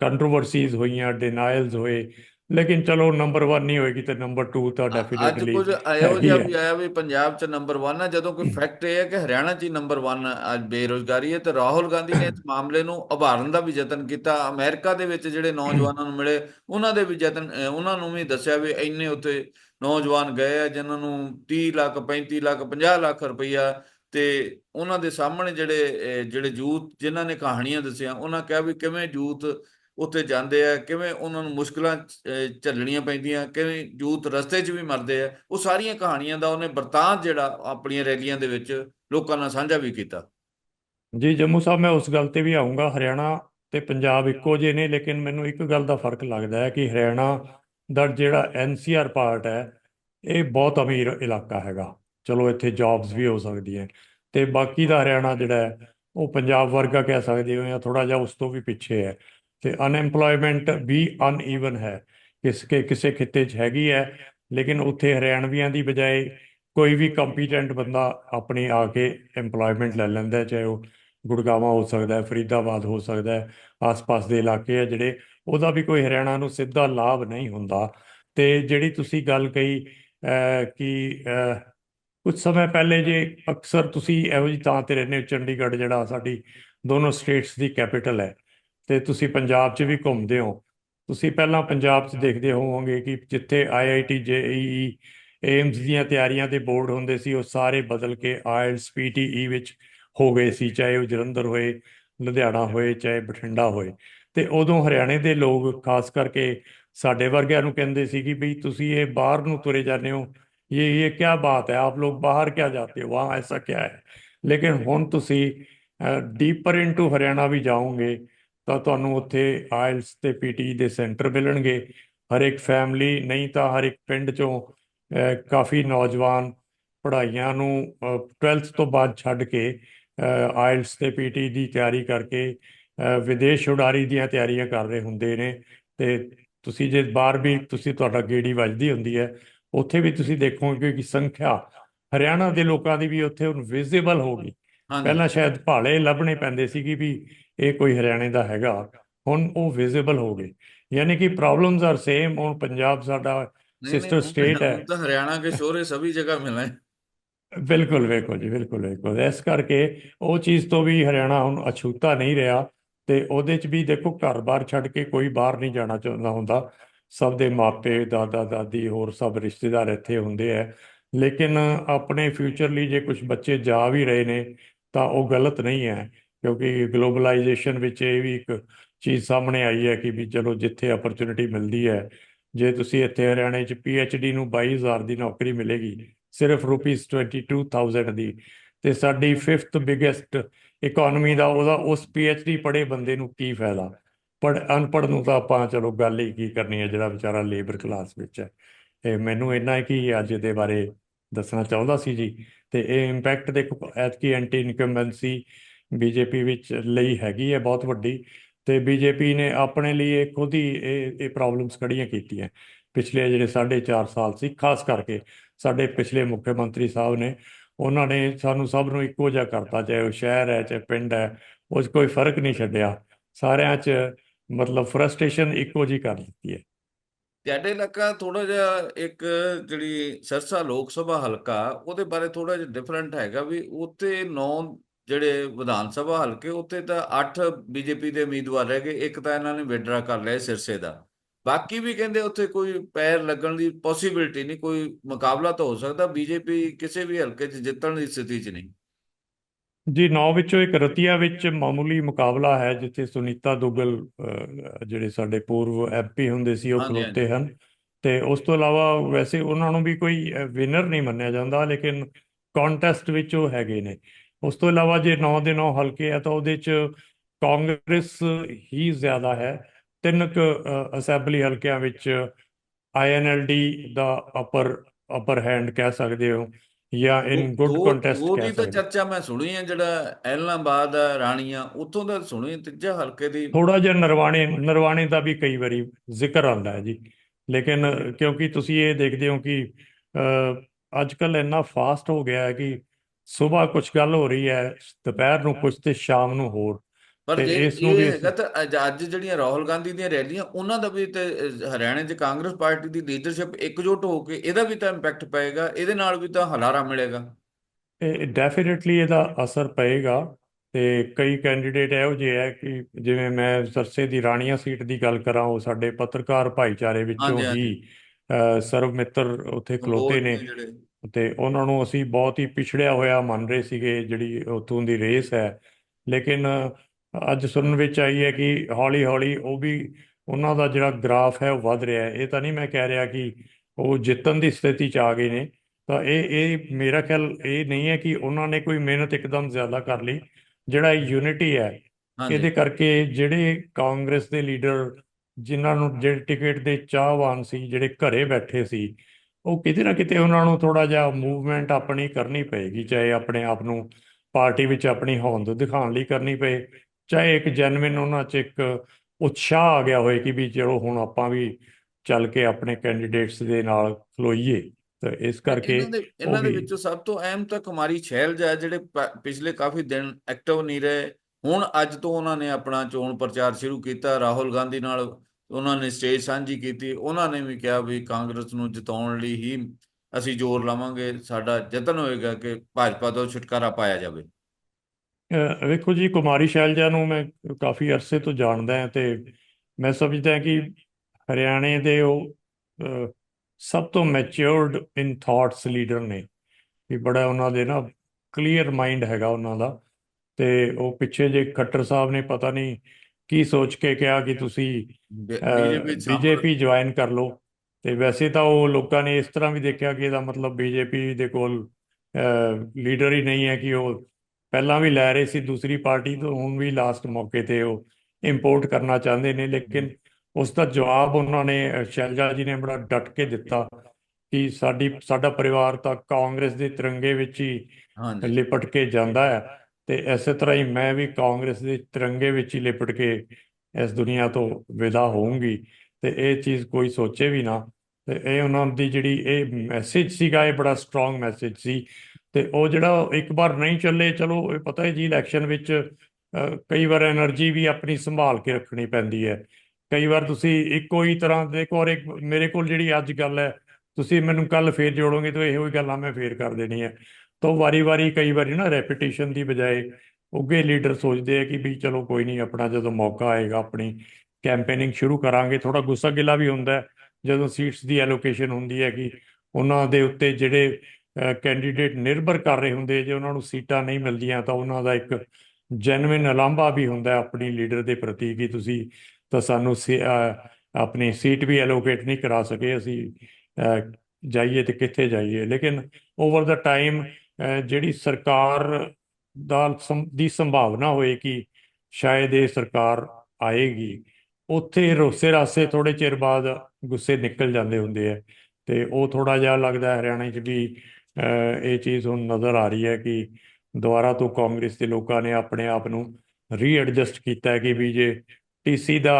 ਕੰਟਰੋਵਰਸੀਜ਼ ਹੋਈਆਂ ਡਿਨਾਇਲਸ ਹੋਏ ਲੇਕਿਨ ਚਲੋ ਨੰਬਰ 1 ਨਹੀਂ ਹੋਏਗੀ ਤੇ ਨੰਬਰ 2 ਤਾਂ ਅ- ਅੱਜ ਡੈਫੀਨੇਟਲੀ ਕੁਝ ਹੈਗੀ ਜਿਹਾ ਵੀ ਆਇਆ ਵੀ ਪੰਜਾਬ 'ਚ ਨੰਬਰ 1 ਹੈ ਜਦੋਂ ਕੋਈ ਫੈਕਟ ਇਹ ਹੈ ਕਿ ਹਰਿਆਣਾ 'ਚ ਹੀ ਨੰਬਰ 1 ਅੱਜ ਬੇਰੋਜ਼ਗਾਰੀ ਹੈ ਤੇ ਰਾਹੁਲ ਗਾਂਧੀ ਨੇ ਇਸ ਮਾਮਲੇ ਨੂੰ ਉਭਾਰਨ ਦਾ ਵੀ ਯਤਨ ਕੀਤਾ। ਅਮਰੀਕਾ ਦੇ ਵਿੱਚ ਜਿਹੜੇ ਨੌਜਵਾਨਾਂ ਨੂੰ ਮਿਲੇ ਉਹਨਾਂ ਦੇ ਵੀ ਯਤਨ ਉਹਨਾਂ ਨੂੰ ਵੀ ਦੱਸਿਆ ਵੀ ਇੰਨੇ ਉੱਤੇ ਨੌਜਵਾਨ ਗਏ ਆ ਜਿਨ੍ਹਾਂ ਨੂੰ 30 ਲੱਖ 35 ਲੱਖ 50 ਲੱਖ ਰੁਪਈਆ ਤੇ ਉਹਨਾਂ ਦੇ ਸਾਹਮਣੇ ਜਿਹੜੇ ਜਿਹੜੇ ਯੂਥ ਜਿਨ੍ਹਾਂ ਨੇ ਕਹਾਣੀਆਂ ਦੱਸੀਆਂ ਉਹਨਾਂ ਕਿਹਾ ਵੀ ਕਿਵੇਂ ਯੂਥ ਉੱਥੇ ਜਾਂਦੇ ਆ ਕਿਵੇਂ ਉਹਨਾਂ ਨੂੰ ਮੁਸ਼ਕਲਾਂ ਝੱਲਣੀਆਂ ਪੈਂਦੀਆਂ ਕਿਵੇਂ ਯੂਥ ਰਸਤੇ 'ਚ ਵੀ ਮਰਦੇ ਆ ਉਹ ਸਾਰੀਆਂ ਕਹਾਣੀਆਂ ਦਾ ਉਹਨੇ ਵਰਤਾਂਤ ਜਿਹੜਾ ਆਪਣੀਆਂ ਰੈਲੀਆਂ ਦੇ ਵਿੱਚ ਲੋਕਾਂ ਨਾਲ ਸਾਂਝਾ ਵੀ ਕੀਤਾ। ਜੀ ਜੰਮੂ ਸਾਹਿਬ ਮੈਂ ਉਸ ਗੱਲ ਤੇ ਵੀ ਆਉਂਗਾ ਹਰਿਆਣਾ ਤੇ ਪੰਜਾਬ ਇੱਕੋ ਜਿਹੇ ਨੇ ਲੇਕਿਨ ਮੈਨੂੰ ਇੱਕ ਗੱਲ ਦਾ ਫ਼ਰਕ ਲੱਗਦਾ ਹੈ ਕਿ ਹਰਿਆਣਾ ਦਾ ਜਿਹੜਾ ਐਨਸੀਆਰ ਪਾਰਟ ਹੈ ਇਹ ਬਹੁਤ ਅਮੀਰ ਇਲਾਕਾ ਹੈਗਾ। ਚਲੋ ਇੱਥੇ ਜੌਬਸ ਵੀ ਹੋ ਸਕਦੀਆਂ ਤੇ ਬਾਕੀ ਦਾ ਹਰਿਆਣਾ ਜਿਹੜਾ ਹੈ ਉਹ ਪੰਜਾਬ ਵਰਗਾ ਕਹਿ ਸਕਦੇ ਹੋ ਜਾਂ ਥੋੜਾ ਜਿਹਾ ਉਸ ਤੋਂ ਵੀ ਪਿੱਛੇ ਹੈ। ਤੇ ਅਨਐਮਪਲੋਇਮੈਂਟ ਵੀ ਅਨਈਵਨ ਹੈ। ਕਿਸ ਕੇ ਕਿਸੇ ਖਿੱਤੇ 'ਚ ਹੈਗੀ ਹੈ ਲੇਕਿਨ ਉੱਥੇ ਹਰਿਆਣਵੀਆਂ ਦੀ ਬਜਾਏ ਕੋਈ ਵੀ ਕੰਪੀਟੈਂਟ ਬੰਦਾ ਆਪਣੀ ਆ ਕੇ EMPLOYMENT ਲੈ ਲੈਂਦਾ ਚਾਹੇ ਉਹ ਗੁੜਗਾਵਾਂ ਹੋ ਸਕਦਾ ਹੈ ਫਰੀਦਾਬਾਦ ਹੋ ਸਕਦਾ ਹੈ ਆਸ-ਪਾਸ ਦੇ ਇਲਾਕੇ ਆ ਜਿਹੜੇ ਉਹਦਾ ਵੀ ਕੋਈ ਹਰਿਆਣਾ ਨੂੰ ਸਿੱਧਾ ਲਾਭ ਨਹੀਂ ਹੁੰਦਾ। ਤੇ ਜਿਹੜੀ ਤੁਸੀਂ ਗੱਲ ਕਹੀ ਕਿ ਅਹ, ਕੁਝ ਸਮੇਂ ਪਹਿਲੇ ਜੇ ਅਕਸਰ ਤੁਸੀਂ ਇਹੋ ਜਿਹੀ ਥਾਂ ਤੇ ਰਹਿੰਦੇ ਹੋ ਚੰਡੀਗੜ੍ਹ ਜਿਹੜਾ ਸਾਡੀ ਦੋਨੋਂ ਸਟੇਟਸ ਦੀ ਕੈਪੀਟਲ ਹੈ ਤੇ ਤੁਸੀਂ ਪੰਜਾਬ 'ਚ ਵੀ ਘੁੰਮਦੇ ਹੋ। ਤੁਸੀਂ ਪਹਿਲਾਂ ਪੰਜਾਬ 'ਚ ਦੇਖਦੇ ਹੋਵੋਗੇ ਕਿ ਜਿੱਥੇ ਆਈਆਈਟੀ ਜੇਈ ਏਮਸ ਦੀਆਂ ਤਿਆਰੀਆਂ ਦੇ ਬੋਰਡ ਹੁੰਦੇ ਸੀ, ਉਹ ਸਾਰੇ ਬਦਲ ਕੇ ਆਇਲਸ ਪੀਟੀਈ ਵਿੱਚ ਹੋ ਗਏ ਸੀ, ਚਾਹੇ ਉਹ ਜਲੰਧਰ ਹੋਏ, ਲੁਧਿਆਣਾ ਹੋਏ, ਚਾਹੇ ਬਠਿੰਡਾ ਹੋਏ। ਤੇ ਉਦੋਂ ਹਰਿਆਣੇ ਦੇ ਲੋਕ ਖਾਸ ਕਰਕੇ ਸਾਡੇ ਵਰਗਿਆਂ ਨੂੰ ਕਹਿੰਦੇ ਸੀ ਕਿ ਵੀ ਤੁਸੀਂ ਇਹ ਬਾਹਰ ਨੂੰ ਤੁਰੇ ਜਾਂਦੇ ਹੋ ਇਹ ਇਹ ਕੀ ਬਾਤ ਹੈ, ਆਪ ਲੋਕ ਬਾਹਰ ਕਿਆ ਜਾਂਦੇ ਹੋ, ਵਾਹ, ਐਸਾ ਕਿਆ ਹੈ। ਲੇਕਿਨ ਹੁਣ ਤੁਸੀਂ ਡੀਪਰ ਇਨਟੂ ਹਰਿਆਣਾ ਵੀ ਜਾਓਗੇ ਤਾਂ ਤੁਹਾਨੂੰ ਉੱਥੇ ਆਇਲਸ ਤੇ ਪੀਟੀ ਦੇ ਸੈਂਟਰ ਮਿਲਣਗੇ। ਹਰ ਇੱਕ ਫੈਮਿਲੀ ਨਹੀਂ ਤਾਂ ਹਰ ਇੱਕ ਪਿੰਡ ਚੋਂ ਕਾਫੀ ਨੌਜਵਾਨ ਪੜ੍ਹਾਈਆਂ ਨੂੰ 12th ਤੋਂ ਬਾਅਦ ਛੱਡ ਕੇ ਆਇਲਸ ਤੇ ਪੀਟੀ ਦੀ ਤਿਆਰੀ ਕਰਕੇ ਵਿਦੇਸ਼ ਉਡਾਰੀ ਦੀਆਂ ਤਿਆਰੀਆਂ ਕਰ ਰਹੇ ਹੁੰਦੇ ਨੇ। ਤੇ ਤੁਸੀਂ ਜੇ ਬਾਹਰ ਵੀ ਤੁਸੀਂ ਤੁਹਾਡਾ ਗੇੜੀ ਵੱਜਦੀ ਹੁੰਦੀ ਹੈ ਉੱਥੇ ਵੀ ਤੁਸੀਂ ਦੇਖੋਗੇ ਕਿ ਸੰਖਿਆ ਹਰਿਆਣਾ ਦੇ ਲੋਕਾਂ ਦੀ ਵੀ ਉੱਥੇ ਹੁਣ ਵਿਜ਼ੀਬਲ ਹੋ ਗਈ। ਪਹਿਲਾਂ ਸ਼ਾਇਦ ਭਾਲੇ ਲੱਭਣੇ ਪੈਂਦੇ ਸੀ ਕਿ ਵੀ ਇਹ ਕੋਈ ਹਰਿਆਣੇ ਦਾ ਹੈਗਾ ਹੁਣ ਉਹ ਵਿਜ਼ੀਬਲ ਹੋ ਗਏ। ਯਾਨੀ ਕਿ ਪ੍ਰੋਬਲਮਸ ਆਰ ਸੇਮ ਹੁਣ ਪੰਜਾਬ ਸਾਡਾ ਸਿਸਟਰ ਸਟੇਟ ਹੈ। ਤਾਂ ਹਰਿਆਣਾ ਕੇ ਸ਼ੋਰੇ ਸਭੀ ਜਗ੍ਹਾ ਮਿਲੇ ਬਿਲਕੁਲ ਬਿਲਕੁਲ ਜੀ ਬਿਲਕੁਲ ਬਿਲਕੁਲ ਇਸ ਕਰਕੇ ਉਹ ਚੀਜ਼ ਤੋਂ ਵੀ ਹਰਿਆਣਾ ਹੁਣ ਅਛੂਤਾ ਨਹੀਂ ਰਿਹਾ ਤੇ ਉਹਦੇ ਚ ਵੀ ਦੇਖੋ ਘਰ-ਬਾਰ ਛੱਡ ਕੇ ਕੋਈ ਬਾਹਰ ਨਹੀਂ ਜਾਣਾ ਚਾਹੁੰਦਾ ਹੁੰਦਾ। ਸਭ ਦੇ ਮਾਪੇ ਦਾਦਾ ਦਾਦੀ ਹੋਰ ਸਭ ਰਿਸ਼ਤੇਦਾਰ ਇੱਥੇ ਹੁੰਦੇ ਆ ਲੇਕਿਨ ਆਪਣੇ ਫਿਊਚਰ ਲਈ ਜੇ ਕੁਝ ਬੱਚੇ ਜਾ ਵੀ ਰਹੇ ਨੇ ਤਾਂ ਉਹ ਗਲਤ ਨਹੀਂ ਹੈ। ਕਿਉਂਕਿ ਗਲੋਬਲਾਈਜੇਸ਼ਨ ਵਿੱਚ ਇਹ ਵੀ ਇੱਕ ਚੀਜ਼ ਸਾਹਮਣੇ ਆਈ ਹੈ ਕਿ ਵੀ ਚਲੋ ਜਿੱਥੇ ਅਪਰਚੁਨਿਟੀ ਮਿਲਦੀ ਹੈ, ਜੇ ਤੁਸੀਂ ਇੱਥੇ ਹਰਿਆਣੇ 'ਚ ਡੀ ਨੂੰ 22000 ਦੀ ਨੌਕਰੀ ਮਿਲੇਗੀ, ਸਿਰਫ ਰੁਪੀਸ 22000 ਦੀ, ਤੇ ਸਾਡੀ 5th ਬਿਗੇਸਟ ਇਕਨੋਮੀ ਦਾ ਉਹਦਾ ਉਸ ਡੀ ਪੜ੍ਹੇ ਬੰਦੇ ਨੂੰ ਕੀ ਫਾਇਦਾ? ਪਰ ਅਨਪੜ੍ਹ ਨੂੰ ਤਾਂ ਆਪਾਂ ਚਲੋ ਗੱਲ ਹੀ ਕੀ ਕਰਨੀ ਹੈ ਜਿਹੜਾ ਵਿਚਾਰਾ ਲੇਬਰ ਕਲਾਸ ਵਿੱਚ ਹੈ। ਤੇ ਮੈਨੂੰ ਇੰਨਾ ਹੈ ਕਿ ਅੱਜ ਦੇ ਬਾਰੇ ਦੱਸਣਾ ਚਾਹੁੰਦਾ ਸੀ ਜੀ, ਤੇ ਇਹ ਇੰਪੈਕਟ ਦੇਖੋ ਐਤਕੀ ਐਂਟੀ ਇਨਕੰਬੈਂਸੀ ਬੀਜੇਪੀ ਵਿੱਚ ਲਈ ਹੈਗੀ ਹੈ, ਬਹੁਤ ਵੱਡੀ। ਤੇ ਬੀਜੇਪੀ ਨੇ ਆਪਣੇ ਲਈ ਇਹ ਖੁਦ ਹੀ ਇਹ ਇਹ ਪ੍ਰੋਬਲਮਸ ਖੜੀਆਂ ਕੀਤੀਆਂ। ਪਿਛਲੇ ਜਿਹੜੇ 4.5 ਸਾਲ ਸੀ, ਖਾਸ ਕਰਕੇ ਸਾਡੇ ਪਿਛਲੇ ਮੁੱਖ ਮੰਤਰੀ ਸਾਹਿਬ ਨੇ, ਉਹਨਾਂ ਨੇ ਸਾਨੂੰ ਸਭ ਨੂੰ ਇੱਕੋ ਜਿਹਾ ਕਰਤਾ, ਚਾਹੇ ਉਹ ਸ਼ਹਿਰ ਹੈ, ਚਾਹੇ ਪਿੰਡ ਹੈ, ਉਹ 'ਚ ਕੋਈ ਫ਼ਰਕ ਨਹੀਂ ਛੱਡਿਆ। ਸਾਰਿਆਂ 'ਚ ਮਤਲਬ ਫਰਸਟ੍ਰੇਸ਼ਨ ਇੱਕੋ ਜਿਹੀ ਕਰ ਦਿੱਤੀ ਹੈ। ਤੁਹਾਡੇ ਇਲਾਕਾ ਥੋੜਾ ਜਿਹਾ ਇੱਕ ਜਿਹੜੀ ਸਰਸਾ ਲੋਕ ਸਭਾ ਹਲਕਾ, ਉਹਦੇ ਬਾਰੇ ਥੋੜਾ ਜਿਹਾ ਡਿਫਰੈਂਟ ਹੈਗਾ ਵੀ ਉੱਥੇ ਨੌ ਜਿਹੜੇ ਵਿਧਾਨ ਸਭਾ ਹਲਕੇ ਉੱਥੇ ਤਾਂ 8 ਬੀਜੇਪੀ ਦੇ ਉਮੀਦਵਾਰ ਰਹਿ ਗਏ ਇੱਕ ਤਾਂ ਇਹਨਾਂ ਨੇ ਵਿਡਰਾ ਕਰ ਲਿਆ ਸਿਰਸੇ ਦਾ। ਬਾਕੀ ਵੀ ਕਹਿੰਦੇ ਉੱਥੇ ਕੋਈ ਪੈਰ ਲੱਗਣ ਦੀ ਪੋਸਿਬਿਲਿਟੀ ਨਹੀਂ ਕੋਈ ਮੁਕਾਬਲਾ ਤਾਂ ਹੋ ਸਕਦਾ ਬੀਜੇਪੀ ਕਿਸੇ ਵੀ ਹਲਕੇ 'ਚ ਜਿੱਤਣ ਦੀ ਸਥਿਤੀ 'ਚ ਨਹੀਂ। ਜੀ ਨੌ ਵਿੱਚੋਂ ਇੱਕ ਰਤੀਆ ਵਿੱਚ ਮਾਮੂਲੀ ਮੁਕਾਬਲਾ ਹੈ ਜਿੱਥੇ ਸੁਨੀਤਾ ਦੁੱਗਲ ਜਿਹੜੇ ਸਾਡੇ ਪੂਰਵ ਐਮਪੀ ਹੁੰਦੇ ਸੀ ਉਹ ਖਲੋਤੇ ਹਨ। ਤੇ ਉਸ ਤੋਂ ਇਲਾਵਾ ਵੈਸੇ ਉਹਨਾਂ ਨੂੰ ਵੀ ਕੋਈ ਵਿਨਰ ਨਹੀਂ ਮੰਨਿਆ ਜਾਂਦਾ ਲੇਕਿਨ ਕੰਟੈਸਟ ਵਿੱਚ ਉਹ ਹੈਗੇ ਨੇ। ਉਸ ਤੋਂ ਇਲਾਵਾ ਜੇ 9 ਦੇ 9 ਹਲਕੇ ਆ ਤਾਂ ਉਹਦੇ ਚ ਕਾਂਗਰਸ ਹੀ ਜ਼ਿਆਦਾ ਹੈ। ਤਿੰਨ ਕੁ ਅਸੈਂਬਲੀ ਹਲਕਿਆਂ ਵਿੱਚ ਆਈਐਨਐਲਡੀ ਦਾ ਅਪਰ ਅਪਰ ਹੈਂਡ ਕਹਿ ਸਕਦੇ ਹੋ ਜਾਂ ਇਨ ਗੁੱਡ ਕੰਟੈਸਟ ਉਹਦੀ ਕਹਿ ਤਾਂ ਸਕਦੇ ਹੋ। ਚਰਚਾ ਮੈਂ ਸੁਣੀ ਹੈ ਜਿਹੜਾ ਐਲਨਾਬਾਦ ਰਾਣੀਆਂ ਉੱਥੋਂ ਦਾ ਸੁਣੀ ਤੀਜਾ ਹਲਕੇ ਦੀ? ਥੋੜਾ ਜਿਹਾ ਨਰਵਾਣੇ ਨਰਵਾਣੇ ਦਾ ਵੀ ਕਈ ਵਾਰੀ ਜ਼ਿਕਰ ਆਉਂਦਾ ਹੈ ਜੀ। ਲੇਕਿਨ ਕਿਉਂਕਿ ਤੁਸੀਂ ਇਹ ਦੇਖਦੇ ਹੋ ਕਿ ਅੱਜ ਕੱਲ ਇੰਨਾ ਫਾਸਟ ਹੋ ਗਿਆ ਹੈ ਕਿ ਸਵੇਰ ਕੁਝ ਗੱਲ ਹੋ ਰਹੀ ਹੈ ਦੁਪਹਿਰ ਨੂੰ ਕੁਝ ਤੇ ਸ਼ਾਮ ਨੂੰ ਹੋਰ। ਪਰ ਜੇ ਇਸ ਨੂੰ ਵੀ ਹੈਗਾ ਤਾਂ ਅੱਜ ਜਿਹੜੀਆਂ ਰਾਹੁਲ ਗਾਂਧੀ ਦੀਆਂ ਰੈਲੀਆਂ ਉਹਨਾਂ ਦਾ ਵੀ ਤੇ ਹਰਿਆਣੇ 'ਚ ਕਾਂਗਰਸ ਪਾਰਟੀ ਦੀ ਲੀਡਰਸ਼ਿਪ ਇਕਜੁੱਟ ਹੋ ਕੇ ਇਹਦਾ ਵੀ ਤਾਂ ਇੰਪੈਕਟ ਪਏਗਾ ਇਹਦੇ ਨਾਲ ਵੀ ਤਾਂ ਹਲਾਰਾ ਮਿਲੇਗਾ। ਇਹ ਡੈਫੀਨਿਟਲੀ ਇਹਦਾ ਅਸਰ ਪਏਗਾ ਤੇ ਕਈ ਕੈਂਡੀਡੇਟ ਇਹੋ ਜਿਹੇ ਹੈ ਕਿ ਜਿਵੇਂ ਮੈਂ ਸਰਸੇ ਦੀ ਰਾਣੀਆਂ ਸੀਟ ਦੀ ਗੱਲ ਕਰਾਂ ਉਹ ਸਾਡੇ ਪੱਤਰਕਾਰ ਭਾਈਚਾਰੇ ਵਿੱਚੋਂ। ਹੀ ਅ, ਸਰਵ ਮਿੱਤਰ ਉੱਥੇ ਖਲੋਤੇ ਨੇ। ਤੇ ਉਹਨਾਂ ਨੂੰ ਅਸੀਂ ਬਹੁਤ ਹੀ ਪਿਛੜਿਆ ਹੋਇਆ ਮੰਨ ਰਹੇ ਸੀਗੇ ਜਿਹੜੀ ਉੱਥੋਂ ਦੀ ਰੇਸ ਹੈ। ਲੇਕਿਨ ਅੱਜ ਸੁਣਨ ਵਿੱਚ ਆਈ ਹੈ ਕਿ ਹੌਲੀ ਹੌਲੀ ਉਹ ਵੀ ਉਹਨਾਂ ਦਾ ਜਿਹੜਾ ਗ੍ਰਾਫ ਹੈ ਉਹ ਵੱਧ ਰਿਹਾ ਹੈ। ਇਹ ਤਾਂ ਨਹੀਂ ਮੈਂ ਕਹਿ ਰਿਹਾ ਕਿ ਉਹ ਜਿੱਤਣ ਦੀ ਸਥਿਤੀ 'ਚ ਆ ਗਏ ਨੇ। ਤਾਂ ਇਹ ਇਹ ਮੇਰਾ ਖਿਆਲ ਇਹ ਨਹੀਂ ਹੈ ਕਿ ਉਹਨਾਂ ਨੇ ਕੋਈ ਮਿਹਨਤ ਇੱਕਦਮ ਜ਼ਿਆਦਾ ਕਰ ਲਈ। ਜਿਹੜਾ ਯੂਨਿਟੀ ਹੈ ਇਹਦੇ ਕਰਕੇ ਜਿਹੜੇ ਕਾਂਗਰਸ ਦੇ ਲੀਡਰ ਜਿਨ੍ਹਾਂ ਨੂੰ ਜਿਹੜੇ ਟਿਕਟ ਦੇ ਚਾਹਵਾਨ ਸੀ ਜਿਹੜੇ ਘਰੇ ਬੈਠੇ ਸੀ ਉਹ ਕਿਤੇ ਨਾ ਕਿਤੇ ਉਹਨਾਂ ਨੂੰ ਥੋੜਾ ਜਿਹਾ ਮੂਵਮੈਂਟ ਆਪਣੀ ਕਰਨੀ ਪਏਗੀ ਚਾਹੇ ਆਪਣੇ ਆਪ ਨੂੰ ਪਾਰਟੀ ਵਿੱਚ ਆਪਣੀ ਹੋਂਦ ਦਿਖਾਉਣ ਲਈ ਕਰਨੀ ਪਏ ਚਾਹੇ ਇੱਕ ਜੈਨੂਇਨ ਉਹਨਾਂ 'ਚ ਇੱਕ ਉਤਸ਼ਾਹ ਆ ਗਿਆ ਹੋਏ ਕਿ ਵੀ ਚਲੋ ਹੁਣ ਆਪਾਂ ਵੀ ਚੱਲ ਕੇ ਆਪਣੇ ਕੈਂਡੀਡੇਟਸ ਦੇ ਨਾਲ ਖਲੋਈਏ। ਤਾਂ ਇਸ ਕਰਕੇ ਇਹਨਾਂ ਦੇ ਵਿੱਚੋਂ ਸਭ ਤੋਂ ਅਹਿਮ ਤਾਂ ਕੁਮਾਰੀ ਸ਼ੈਲਜਾ ਜਿਹੜੇ ਪਿਛਲੇ ਕਾਫੀ ਦਿਨ ਐਕਟਿਵ ਨਹੀਂ ਰਹੇ। ਹੁਣ ਅੱਜ ਤੋਂ ਉਹਨਾਂ ਨੇ ਆਪਣਾ ਚੋਣ ਪ੍ਰਚਾਰ ਸ਼ੁਰੂ ਕੀਤਾ ਰਾਹੁਲ ਗਾਂਧੀ ਨਾਲ ਉਹਨਾਂ ਨੇ ਸਟੇਜ ਸਾਂਝੀ ਕੀਤੀ, ਉਹਨਾਂ ਨੇ ਵੀ ਕਿਹਾ ਵੀ ਕਾਂਗਰਸ ਨੂੰ ਜਿਤਾਉਣ ਲਈ ਹੀ ਅਸੀਂ ਜ਼ੋਰ ਲਾਵਾਂਗੇ, ਸਾਡਾ ਯਤਨ ਹੋਏਗਾ ਕਿ ਭਾਜਪਾ ਤੋਂ ਛੁਟਕਾਰਾ ਪਾਇਆ ਜਾਵੇ। ਵੇਖੋ ਜੀ, ਕੁਮਾਰੀ ਸ਼ੈਲਜਾ ਨੂੰ ਮੈਂ ਕਾਫੀ ਅਰਸੇ ਤੋਂ ਜਾਣਦਾ ਹਾਂ ਤੇ ਮੈਂ ਸਮਝਦਾ ਹਾਂ ਕਿ ਹਰਿਆਣੇ ਦੇ ਉਹ ਸਭ ਤੋਂ ਮੈਚੁਰਡ ਇਨ ਥਾਟਸ ਲੀਡਰ ਨੇ। ਵੀ ਬੜਾ ਉਹਨਾਂ ਦੇ ਨਾ ਕਲੀਅਰ ਮਾਈਂਡ ਹੈਗਾ ਉਹਨਾਂ ਦਾ। ਤੇ ਉਹ ਪਿੱਛੇ ਜੇ ਖੱਟਰ ਸਾਹਿਬ ਨੇ ਪਤਾ ਨਹੀਂ ਕੀ ਸੋਚ ਕੇ ਕਿਹਾ ਕਿ ਤੁਸੀਂ ਬੀਜੇਪੀ ਜੁਆਇਨ ਕਰ ਲਓ। ਤੇ ਵੈਸੇ ਤਾਂ ਉਹ ਲੋਕਾਂ ਨੇ ਇਸ ਤਰ੍ਹਾਂ ਵੀ ਦੇਖਿਆ ਕਿ ਇਹਦਾ ਮਤਲਬ ਬੀਜੇਪੀ ਦੇ ਕੋਲ ਲੀਡਰ ਹੀ ਨਹੀਂ ਹੈ ਕਿ ਉਹ ਪਹਿਲਾਂ ਵੀ ਲੈ ਰਹੇ ਸੀ ਦੂਸਰੀ ਪਾਰਟੀ ਤੋਂ ਹੁਣ ਵੀ ਲਾਸਟ ਮੌਕੇ ਤੇ ਉਹ ਇੰਪੋਰਟ ਕਰਨਾ ਚਾਹੁੰਦੇ ਨੇ। ਲੇਕਿਨ ਉਸ ਦਾ ਜਵਾਬ ਉਹਨਾਂ ਨੇ ਸ਼ੈਲਜਾ ਜੀ ਨੇ ਬੜਾ ਡਟ ਕੇ ਦਿੱਤਾ ਕਿ ਸਾਡੀ ਸਾਡਾ ਪਰਿਵਾਰ ਤਾਂ ਕਾਂਗਰਸ ਦੇ ਤਿਰੰਗੇ ਵਿੱਚ ਹੀ ਲਿਪਟ ਕੇ ਜਾਂਦਾ ਹੈ। ਤੇ ਇਸੇ ਤਰ੍ਹਾਂ ਹੀ ਮੈਂ ਵੀ ਕਾਂਗਰਸ ਦੇ ਤਿਰੰਗੇ ਵਿੱਚ ਹੀ ਲਿਪਟ ਕੇ ਇਸ ਦੁਨੀਆ ਤੋਂ ਵਿਦਾ ਹੋਊਂਗੀ ਤੇ ਇਹ ਚੀਜ਼ ਕੋਈ ਸੋਚੇ ਵੀ ਨਾ। ਤੇ ਇਹ ਉਹਨਾਂ ਦੀ ਜਿਹੜੀ ਇਹ ਮੈਸੇਜ ਸੀਗਾ, ਇਹ ਬੜਾ ਸਟਰੋਂਗ ਮੈਸੇਜ ਸੀ। ਤੇ ਉਹ ਜਿਹੜਾ ਇੱਕ ਵਾਰ ਨਹੀਂ ਚੱਲੇ, ਚਲੋ ਇਹ ਪਤਾ ਹੈ ਜੀ ਇਲੈਕਸ਼ਨ ਵਿੱਚ ਕਈ ਵਾਰ એનર્ਜੀ ਵੀ ਆਪਣੀ ਸੰਭਾਲ ਕੇ ਰੱਖਣੀ ਪੈਂਦੀ ਹੈ। ਕਈ ਵਾਰ ਤੁਸੀਂ ਇੱਕੋ ਹੀ ਤਰ੍ਹਾਂ ਦੇਖੋ ਔਰ ਇੱਕ ਮੇਰੇ ਕੋਲ ਜਿਹੜੀ ਅੱਜ ਗੱਲ ਹੈ, ਤੁਸੀਂ ਮੈਨੂੰ ਕੱਲ ਫੇਰ ਜੋੜੋਗੇ ਤਾਂ ਇਹੋ ਹੀ ਗੱਲਾਂ ਮੈਂ ਫੇਰ ਕਰ ਦੇਣੀ ਹੈ ਤਾਂ ਵਾਰੀ-ਵਾਰੀ ਕਈ ਵਾਰੀ ਨਾ ਰੈਪੀਟੀਸ਼ਨ ਦੀ ਬਜਾਏ ਉੱਗੇ ਲੀਡਰ ਸੋਚਦੇ ਆ ਕਿ ਵੀ ਚਲੋ ਕੋਈ ਨਹੀਂ ਆਪਣਾ ਜਦੋਂ ਮੌਕਾ ਆਏਗਾ, ਆਪਣੀ ਕੈਂਪੇਨਿੰਗ ਸ਼ੁਰੂ ਕਰਾਂਗੇ। ਥੋੜਾ ਗੁੱਸਾ ਗਿਲਾ ਵੀ ਹੁੰਦਾ ਜਦੋਂ ਸੀਟਸ ਦੀ ਐਲੋਕੇਸ਼ਨ ਹੁੰਦੀ ਹੈ ਕਿ ਉਹਨਾਂ ਦੇ ਉੱਤੇ ਜਿਹੜੇ ਕੈਂਡੀਡੇਟ ਨਿਰਭਰ ਕਰ ਰਹੇ ਹੁੰਦੇ ਜੇ ਉਹਨਾਂ ਨੂੰ ਸੀਟਾਂ ਨਹੀਂ ਮਿਲਦੀਆਂ ਤਾਂ ਉਹਨਾਂ ਦਾ ਇੱਕ ਜੈਨੂਇਨ ਅਲਾਂਭਾ ਵੀ ਹੁੰਦਾ ਆਪਣੀ ਲੀਡਰ ਦੇ ਪ੍ਰਤੀ ਕਿ ਤੁਸੀਂ ਤਾਂ ਸਾਨੂੰ ਸੀ- ਆਪਣੀ ਸੀਟ ਵੀ ਐਲੋਕੇਟ ਨਹੀਂ ਕਰਾ ਸਕੇ, ਅਸੀਂ ਜਾਈਏ ਤੇ ਕਿੱਥੇ ਜਾਈਏ। ਲੇਕਿਨ ਓਵਰ ਦਾ ਟਾਈਮ ਜਿਹੜੀ ਸਰਕਾਰ ਦਾ ਦੀ ਸੰਭਾਵਨਾ ਹੋਏ ਕਿ ਸ਼ਾਇਦ ਇਹ ਸਰਕਾਰ ਆਏਗੀ ਉੱਥੇ ਰੋਸੇ ਰਾਸੇ ਥੋੜੇ ਚਿਰ ਬਾਅਦ ਗੁੱਸੇ ਨਿਕਲ ਜਾਂਦੇ ਹੁੰਦੇ ਆ ਤੇ ਉਹ ਥੋੜਾ ਜਿਹਾ ਲੱਗਦਾ ਹਰਿਆਣਾ 'ਚ ਵੀ ਇਹ ਚੀਜ਼ ਹੁਣ ਨਜ਼ਰ ਆ ਰਹੀ ਹੈ ਕਿ ਦੁਬਾਰਾ ਤੋਂ ਕਾਂਗਰਸ ਦੇ ਲੋਕਾਂ ਨੇ ਆਪਣੇ ਆਪ ਨੂੰ ਰੀਐਡਜਸਟ ਕੀਤਾ ਹੈ ਕਿ ਵੀ ਜੇ ਟੀਸੀ ਦਾ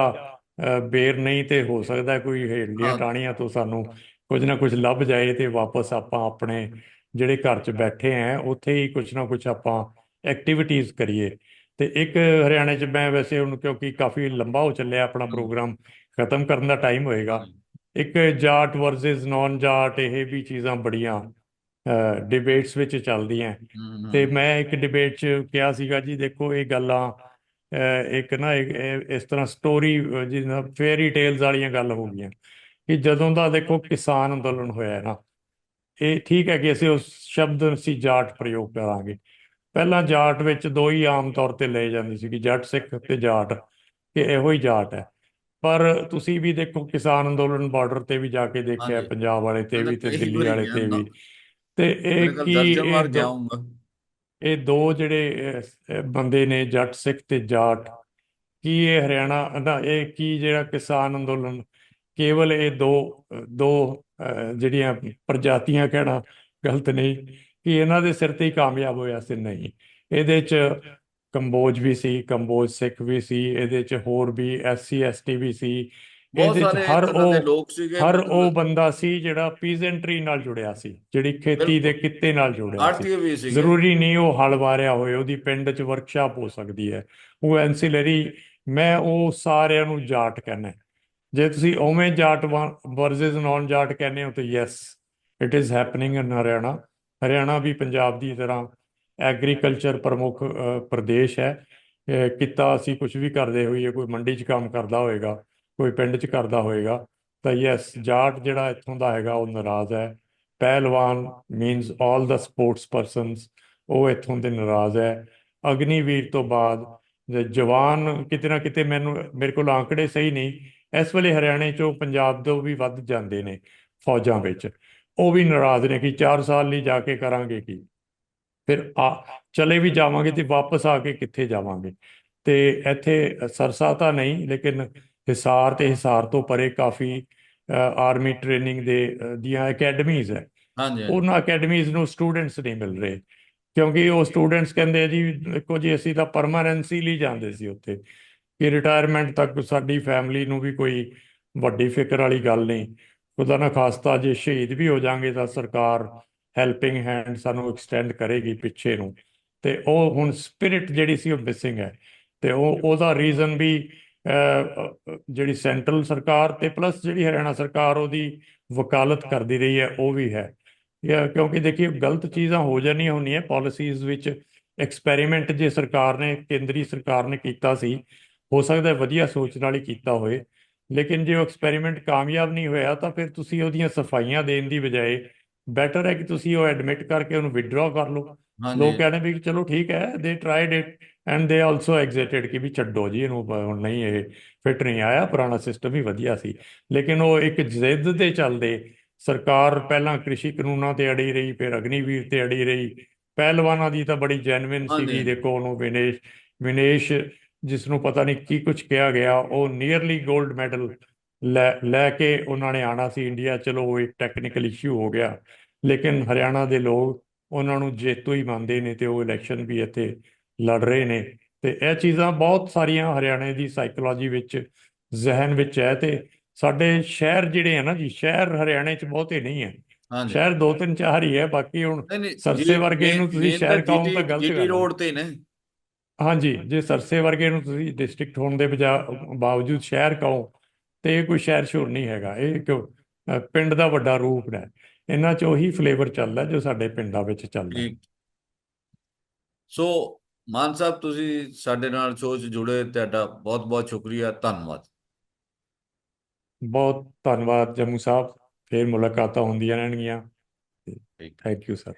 ਬੇਰ ਨਹੀਂ ਤੇ ਹੋ ਸਕਦਾ ਕੋਈ ਹੇਠਲੀਆਂ ਹਾਂ। ਟਾਹਣੀਆਂ ਤੋਂ ਸਾਨੂੰ ਕੁਝ ਨਾ ਕੁਝ ਲੱਭ ਜਾਏ ਤੇ ਵਾਪਸ ਆਪਾਂ ਆਪਣੇ ਜਿਹੜੇ ਘਰ 'ਚ ਬੈਠੇ ਆਂ ਉੱਥੇ ਹੀ ਕੁਝ ਨਾ ਕੁਝ ਆਪਾਂ ਐਕਟੀਵਿਟੀਜ਼ ਕਰੀਏ। ਤੇ ਇੱਕ ਹਰਿਆਣੇ 'ਚ ਮੈਂ ਵੈਸੇ ਹੁਣ ਕਿਉਂਕਿ ਕਾਫੀ ਲੰਬਾ ਹੋ ਚੱਲਿਆ ਆਪਣਾ ਪ੍ਰੋਗਰਾਮ ਖਤਮ ਕਰਨ ਦਾ ਟਾਈਮ ਹੋਏਗਾ। ਇੱਕ ਜਾਟ ਵਰਸਸ ਨਾਨ ਜਾਟ ਇਹ ਵੀ ਚੀਜ਼ਾਂ ਬੜੀਆਂ ਡਿਬੇਟਸ ਵਿੱਚ ਚੱਲਦੀਆਂ। ਤੇ ਮੈਂ ਇੱਕ ਡਿਬੇਟ 'ਚ ਕਿਹਾ ਸੀਗਾ ਜੀ ਦੇਖੋ ਇਹ ਗੱਲਾਂ ਇੱਕ ਨਾ ਇਸ ਤਰ੍ਹਾਂ ਸਟੋਰੀ ਜਿਹਨਾਂ ਫੇਅਰੀ ਟੇਲਸ ਵਾਲੀਆਂ ਗੱਲ ਹੋ ਗਈਆਂ। ਕਿ ਜਦੋਂ ਦਾ ਦੇਖੋ ਕਿਸਾਨ ਅੰਦੋਲਨ ਹੋਇਆ ਨਾ ਇਹ ਠੀਕ ਹੈ ਕਿ ਅਸੀਂ ਉਸ ਸ਼ਬਦ ਅਸੀਂ ਜਾਟ ਪ੍ਰਯੋਗ ਕਰਾਂਗੇ ਪਹਿਲਾਂ ਜਾਟ ਵਿੱਚ ਦੋ ਹੀ ਆਮ ਤੌਰ ਤੇ ਲਏ ਜਾਂਦੇ ਸੀ ਕਿ ਜੱਟ ਸਿੱਖ ਤੇ ਜਾਟ ਕਿ ਇਹੋ ਹੀ ਜਾਟ ਹੈ ਪਰ ਤੁਸੀਂ ਵੀ ਦੇਖੋ ਕਿਸਾਨ ਅੰਦੋਲਨ ਬਾਰਡਰ ਤੇ ਵੀ ਜਾ ਕੇ ਦੇਖਿਆ। ਪੰਜਾਬ ਵਾਲੇ ਤੇ ਵੀ ਤਾਂ ਦਿੱਲੀ ਵਾਲੇ ਤੇ। ਵੀ ਤੇ ਇਹ ਕੀ ਇਹ ਦੋ- ਦੋ ਜਿਹੜੇ ਬੰਦੇ ਨੇ ਜੱਟ ਸਿੱਖ ਤੇ ਜਾਟ ਕੀ ਇਹ ਹਰਿਆਣਾ ਨਾ ਇਹ ਕੀ ਜਿਹੜਾ ਕਿਸਾਨ ਅੰਦੋਲਨ ਕੇਵਲ ਇਹ ਦੋ ਦੋ ਜਿਹੜੀਆਂ ਪ੍ਰਜਾਤੀਆਂ ਕਹਿਣਾ ਗਲਤ ਨਹੀਂ ਕਿ ਇਹਨਾਂ ਦੇ ਸਿਰ ਤੇ ਹੀ ਕਾਮਯਾਬ ਹੋਇਆ ਸੀ ਨਹੀਂ। ਇਹਦੇ ਚ ਕੰਬੋਜ ਵੀ ਸੀ ਕੰਬੋਜ ਸਿੱਖ ਵੀ ਸੀ ਇਹਦੇ ਚ ਹੋਰ ਵੀ ਐਸਸੀ ਐਸਟੀ ਵੀ ਸੀ। ਇਹਦੇ 'ਚ ਹਰ ਉਹ ਹਰ ਉਹ ਬੰਦਾ ਸੀ ਜਿਹੜਾ ਪੀਜ਼ੈਂਟਰੀ ਨਾਲ ਜੁੜਿਆ ਸੀ ਜਿਹੜੀ ਖੇਤੀ ਦੇ। ਕਿੱਤੇ ਨਾਲ ਜੁੜਿਆ ਸੀ। ਜ਼ਰੂਰੀ ਨਹੀਂ ਉਹ ਹਲ ਵਾਰਿਆ ਹੋਏ ਉਹਦੀ ਪਿੰਡ 'ਚ ਵਰਕਸ਼ਾਪ ਹੋ ਸਕਦੀ ਹੈ। ਉਹ ਐਂਸੀਲਰੀ ਮੈਂ ਉਹ ਸਾਰਿਆਂ ਨੂੰ ਜਾਟ ਕਹਿੰਦਾ। ਜੇ ਤੁਸੀਂ ਉਵੇਂ ਜਾਟ ਵਰਸਸ ਨਾਨ ਜਾਟ ਕਹਿੰਦੇ ਹੋ ਤਾਂ yes it is happening in Haryana. Haryana ਵੀ ਪੰਜਾਬ ਦੀ ਤਰ੍ਹਾਂ ਐਗਰੀਕਲਚਰ ਪ੍ਰਮੁੱਖ ਪ੍ਰਦੇਸ਼ ਹੈ। ਅ, ਕਿੱਤਾ ਅਸੀਂ ਕੁਝ ਵੀ ਕਰਦੇ ਹੋਈਏ ਕੋਈ ਮੰਡੀ 'ਚ ਕੰਮ ਕਰਦਾ ਹੋਏਗਾ ਕੋਈ ਪਿੰਡ 'ਚ ਕਰਦਾ ਹੋਏਗਾ ਤਾਂ ਯੈਸ ਜਾਟ ਜਿਹੜਾ ਇੱਥੋਂ ਦਾ ਹੈਗਾ ਉਹ ਨਾਰਾਜ਼ ਹੈ। ਪਹਿਲਵਾਨ ਮੀਨਸ ਆਲ ਦਾ ਸਪੋਰਟਸ ਪਰਸਨਸ ਉਹ ਇੱਥੋਂ ਦੇ ਨਾਰਾਜ਼ ਹੈ। ਅਗਨੀਵੀਰ ਤੋਂ ਬਾਅਦ ਜ- ਜਵਾਨ ਕਿਤੇ ਨਾ ਕਿਤੇ ਮੈਨੂੰ ਮੇਰੇ ਕੋਲ ਆંકੜੇ ਸਹੀ ਨਹੀਂ ਇਸ ਵੇਲੇ ਹਰਿਆਣੇ ਚੋਂ ਪੰਜਾਬ ਤੋਂ ਵੀ ਵੱਧ ਜਾਂਦੇ ਨੇ ਫੌਜਾਂ ਵਿੱਚ। ਉਹ ਵੀ ਨਾਰਾਜ਼ ਨੇ ਕਿ 4 ਸਾਲ ਲਈ ਜਾ ਕੇ ਕਰਾਂਗੇ ਕੀ? ਫਿਰ ਆ ਚਲੇ ਵੀ ਜਾਵਾਂਗੇ ਤੇ ਵਾਪਸ ਆ ਕੇ ਕਿੱਥੇ ਜਾਵਾਂਗੇ? ਤੇ ਇੱਥੇ ਸਰਸਾ ਤਾਂ ਨਹੀਂ ਲੇਕਿਨ ਹਿਸਾਰ ਤੇ ਹਿਸਾਰ ਤੋਂ ਪਰੇ ਕਾਫੀ ਆਰਮੀ ਟ੍ਰੇਨਿੰਗ ਦੇ ਦੀਆਂ ਅਕੈਡਮੀਜ਼ ਹੈ। ਹਾਂਜੀ। ਉਹਨਾਂ ਅਕੈਡਮੀਜ਼ ਨੂੰ ਸਟੂਡੈਂਟਸ ਨਹੀਂ ਮਿਲ ਰਹੇ ਕਿਉਂਕਿ ਉਹ ਸਟੂਡੈਂਟਸ ਕਹਿੰਦੇ ਜੀ ਦੇਖੋ ਜੀ ਅਸੀਂ ਤਾਂ ਪਰਮਾਨੈਂਸੀ ਲਈ ਜਾਂਦੇ ਸੀ ਉੱਥੇ। ਕਿ ਰਿਟਾਇਰਮੈਂਟ ਤੱਕ ਸਾਡੀ ਫੈਮਿਲੀ ਨੂੰ ਵੀ ਕੋਈ ਵੱਡੀ ਫਿਕਰ ਵਾਲੀ ਗੱਲ ਨਹੀਂ। ਖੁਦਾ ਨਾ ਖਾਸਤਾ ਜੇ ਸ਼ਹੀਦ ਵੀ ਹੋ ਜਾਾਂਗੇ ਤਾਂ ਸਰਕਾਰ ਹੈਲਪਿੰਗ ਹੈਂਡ ਸਾਨੂੰ ਐਕਸਟੈਂਡ ਕਰੇਗੀ ਪਿੱਛੇ ਨੂੰ। ਤੇ ਉਹ ਹੁਣ ਸਪਿਰਿਟ ਜਿਹੜੀ ਸੀ ਉਹ ਮਿਸਿੰਗ ਹੈ। ਤੇ ਉਹ, ਉਹਦਾ ਰੀਜ਼ਨ ਵੀ ਜਿਹੜੀ ਸੈਂਟਰਲ ਸਰਕਾਰ ਤੇ ਪਲੱਸ ਜਿਹੜੀ ਹਰਿਆਣਾ ਸਰਕਾਰ ਉਹਦੀ ਵਕਾਲਤ ਕਰਦੀ ਰਹੀ ਹੈ, ਉਹ ਵੀ ਹੈ। ਇਹ ਕਿਉਂਕਿ ਦੇਖੀਏ, ਗਲਤ ਚੀਜ਼ਾਂ ਹੋ ਜਾਣੀਆਂ ਹੁੰਦੀਆਂ ਪਾਲਿਸੀਜ਼ ਵਿੱਚ ਐਕਸਪੈਰੀਮੈਂਟ ਜੇ ਸਰਕਾਰ ਨੇ, ਕੇਂਦਰੀ ਸਰਕਾਰ ਨੇ ਕੀਤਾ ਸੀ ਹੋ ਸਕਦਾ ਹੈ ਵਧੀਆ ਸੋਚ ਨਾਲ ਹੀ ਕੀਤਾ ਹੋਏ ਲੇਕਿਨ ਜੇ ਉਹ ਐਕਸਪੈਰੀਮੈਂਟ ਕਾਮਯਾਬ ਨਹੀਂ ਹੋਇਆ ਤਾਂ ਫਿਰ ਤੁਸੀਂ ਉਹਦੀਆਂ ਸਫਾਈਆਂ ਦੇਣ ਦੀ ਬਜਾਏ ਬੈਟਰ ਹੈ ਕਿ ਤੁਸੀਂ ਉਹ ਐਡਮਿਟ ਕਰਕੇ ਉਹਨੂੰ ਵਿਡਰਾ ਕਰ ਲਓ। ਲੋਕ ਕਹਿੰਦੇ ਵੀ ਚਲੋ ਠੀਕ ਹੈ they tried it and they also exited ਕਿ ਵੀ ਛੱਡੋ ਜੀ ਇਹਨੂੰ ਹੁਣ ਨਹੀਂ ਇਹ ਫਿੱਟ ਨਹੀਂ ਆਇਆ ਪੁਰਾਣਾ ਸਿਸਟਮ ਹੀ ਵਧੀਆ ਸੀ। ਲੇਕਿਨ ਉਹ ਇੱਕ ਜ਼ਿੱਦ ਦੇ ਚੱਲਦੇ ਸਰਕਾਰ ਪਹਿਲਾਂ ਕ੍ਰਿਸ਼ੀ ਕਾਨੂੰਨਾਂ ਤੇ ਅੜੀ ਰਹੀ ਫਿਰ ਅਗਨੀਵੀਰ ਤੇ ਅੜੀ ਰਹੀ ਪਹਿਲਵਾਨਾਂ ਦੀ ਤਾਂ ਬੜੀ ਜੈਨੂਇਨ। ਸੀਗੀ ਦੇਖੋ ਉਹਨੂੰ ਵਿਨੇਸ਼ ਵਿਨੇਸ਼ ਜਿਸ ਨੂੰ ਪਤਾ ਨਹੀਂ ਕੀ ਕੁਝ ਕਿਹਾ ਗਿਆ ਉਹ ਨੀਅਰਲੀ 골ਡ ਮੈਡਲ ਲੈ ਕੇ ਉਹਨਾਂ ਨੇ ਆਣਾ ਸੀ ਇੰਡੀਆ ਚਲੋ ਉਹ ਇੱਕ ਟੈਕਨੀਕਲ ਇਸ਼ੂ ਹੋ ਗਿਆ। ਲੇਕਿਨ ਹਰਿਆਣਾ ਦੇ ਲੋਕ ਉਹਨਾਂ ਨੂੰ ਜੇਤੂ ਹੀ ਮੰਨਦੇ ਨੇ ਤੇ ਉਹ ਇਲੈਕਸ਼ਨ ਵੀ ਇੱਥੇ ਲੜ ਰਹੇ ਨੇ। ਤੇ ਇਹ ਚੀਜ਼ਾਂ ਬਹੁਤ ਸਾਰੀਆਂ ਹਰਿਆਣੇ ਦੀ ਸਾਈਕੋਲੋਜੀ ਵਿੱਚ ਜ਼ਿਹਨ ਵਿੱਚ ਹੈ ਤੇ ਸਾਡੇ ਸ਼ਹਿਰ ਜਿਹੜੇ ਆ ਨਾ ਜੀ ਸ਼ਹਿਰ ਹਰਿਆਣੇ 'ਚ ਬਹੁਤੇ ਨਹੀਂ ਹੈ। ਸ਼ਹਿਰ ਦੋ ਤਿੰਨ ਚਾਰ ਹੀ ਹੈ ਬਾਕੀ ਹੁਣ ਸਰਸੇ ਵਰਗੇ ਨੂੰ ਤੁਸੀਂ ਸ਼ਹਿਰ ਕਹੋ ਤਾਂ ਗਲਤ ਹੈ। ਰੋਡ ਤੇ ਨੇ। ਹਾਂਜੀ ਜੇ ਸਰਸੇ ਵਰਗੇ ਨੂੰ ਤੁਸੀਂ ਡਿਸਟ੍ਰਿਕਟ ਹੋਣ ਦੇ ਬਜਾ ਬਾਵਜੂਦ ਸ਼ਹਿਰ ਕਹੋ ਤੇ ਇਹ ਕੋਈ ਸ਼ਹਿਰ ਸ਼ੁਰ ਨਹੀਂ ਹੈਗਾ। ਇਹ ਇੱਕ ਅ, ਪਿੰਡ ਦਾ ਵੱਡਾ ਰੂਪ ਹੈ। ਇਹਨਾਂ 'ਚ ਉਹੀ ਫਲੇਵਰ ਚੱਲਦਾ ਜੋ ਸਾਡੇ ਪਿੰਡਾਂ ਵਿੱਚ ਚੱਲਦਾ ਠੀਕ। ਸੋ ਮਾਨ ਸਾਹਿਬ ਤੁਸੀਂ ਸਾਡੇ ਨਾਲ ਸ਼ੋਅ 'ਚ ਜੁੜੇ ਤੁਹਾਡਾ ਬਹੁਤ ਬਹੁਤ ਸ਼ੁਕਰੀਆ ਧੰਨਵਾਦ। ਬਹੁਤ ਧੰਨਵਾਦ ਜੰਮੂ ਸਾਹਿਬ। ਫੇਰ ਮੁਲਾਕਾਤਾਂ ਹੁੰਦੀਆਂ ਰਹਿਣਗੀਆਂ। ਠੀਕ। Thank you sir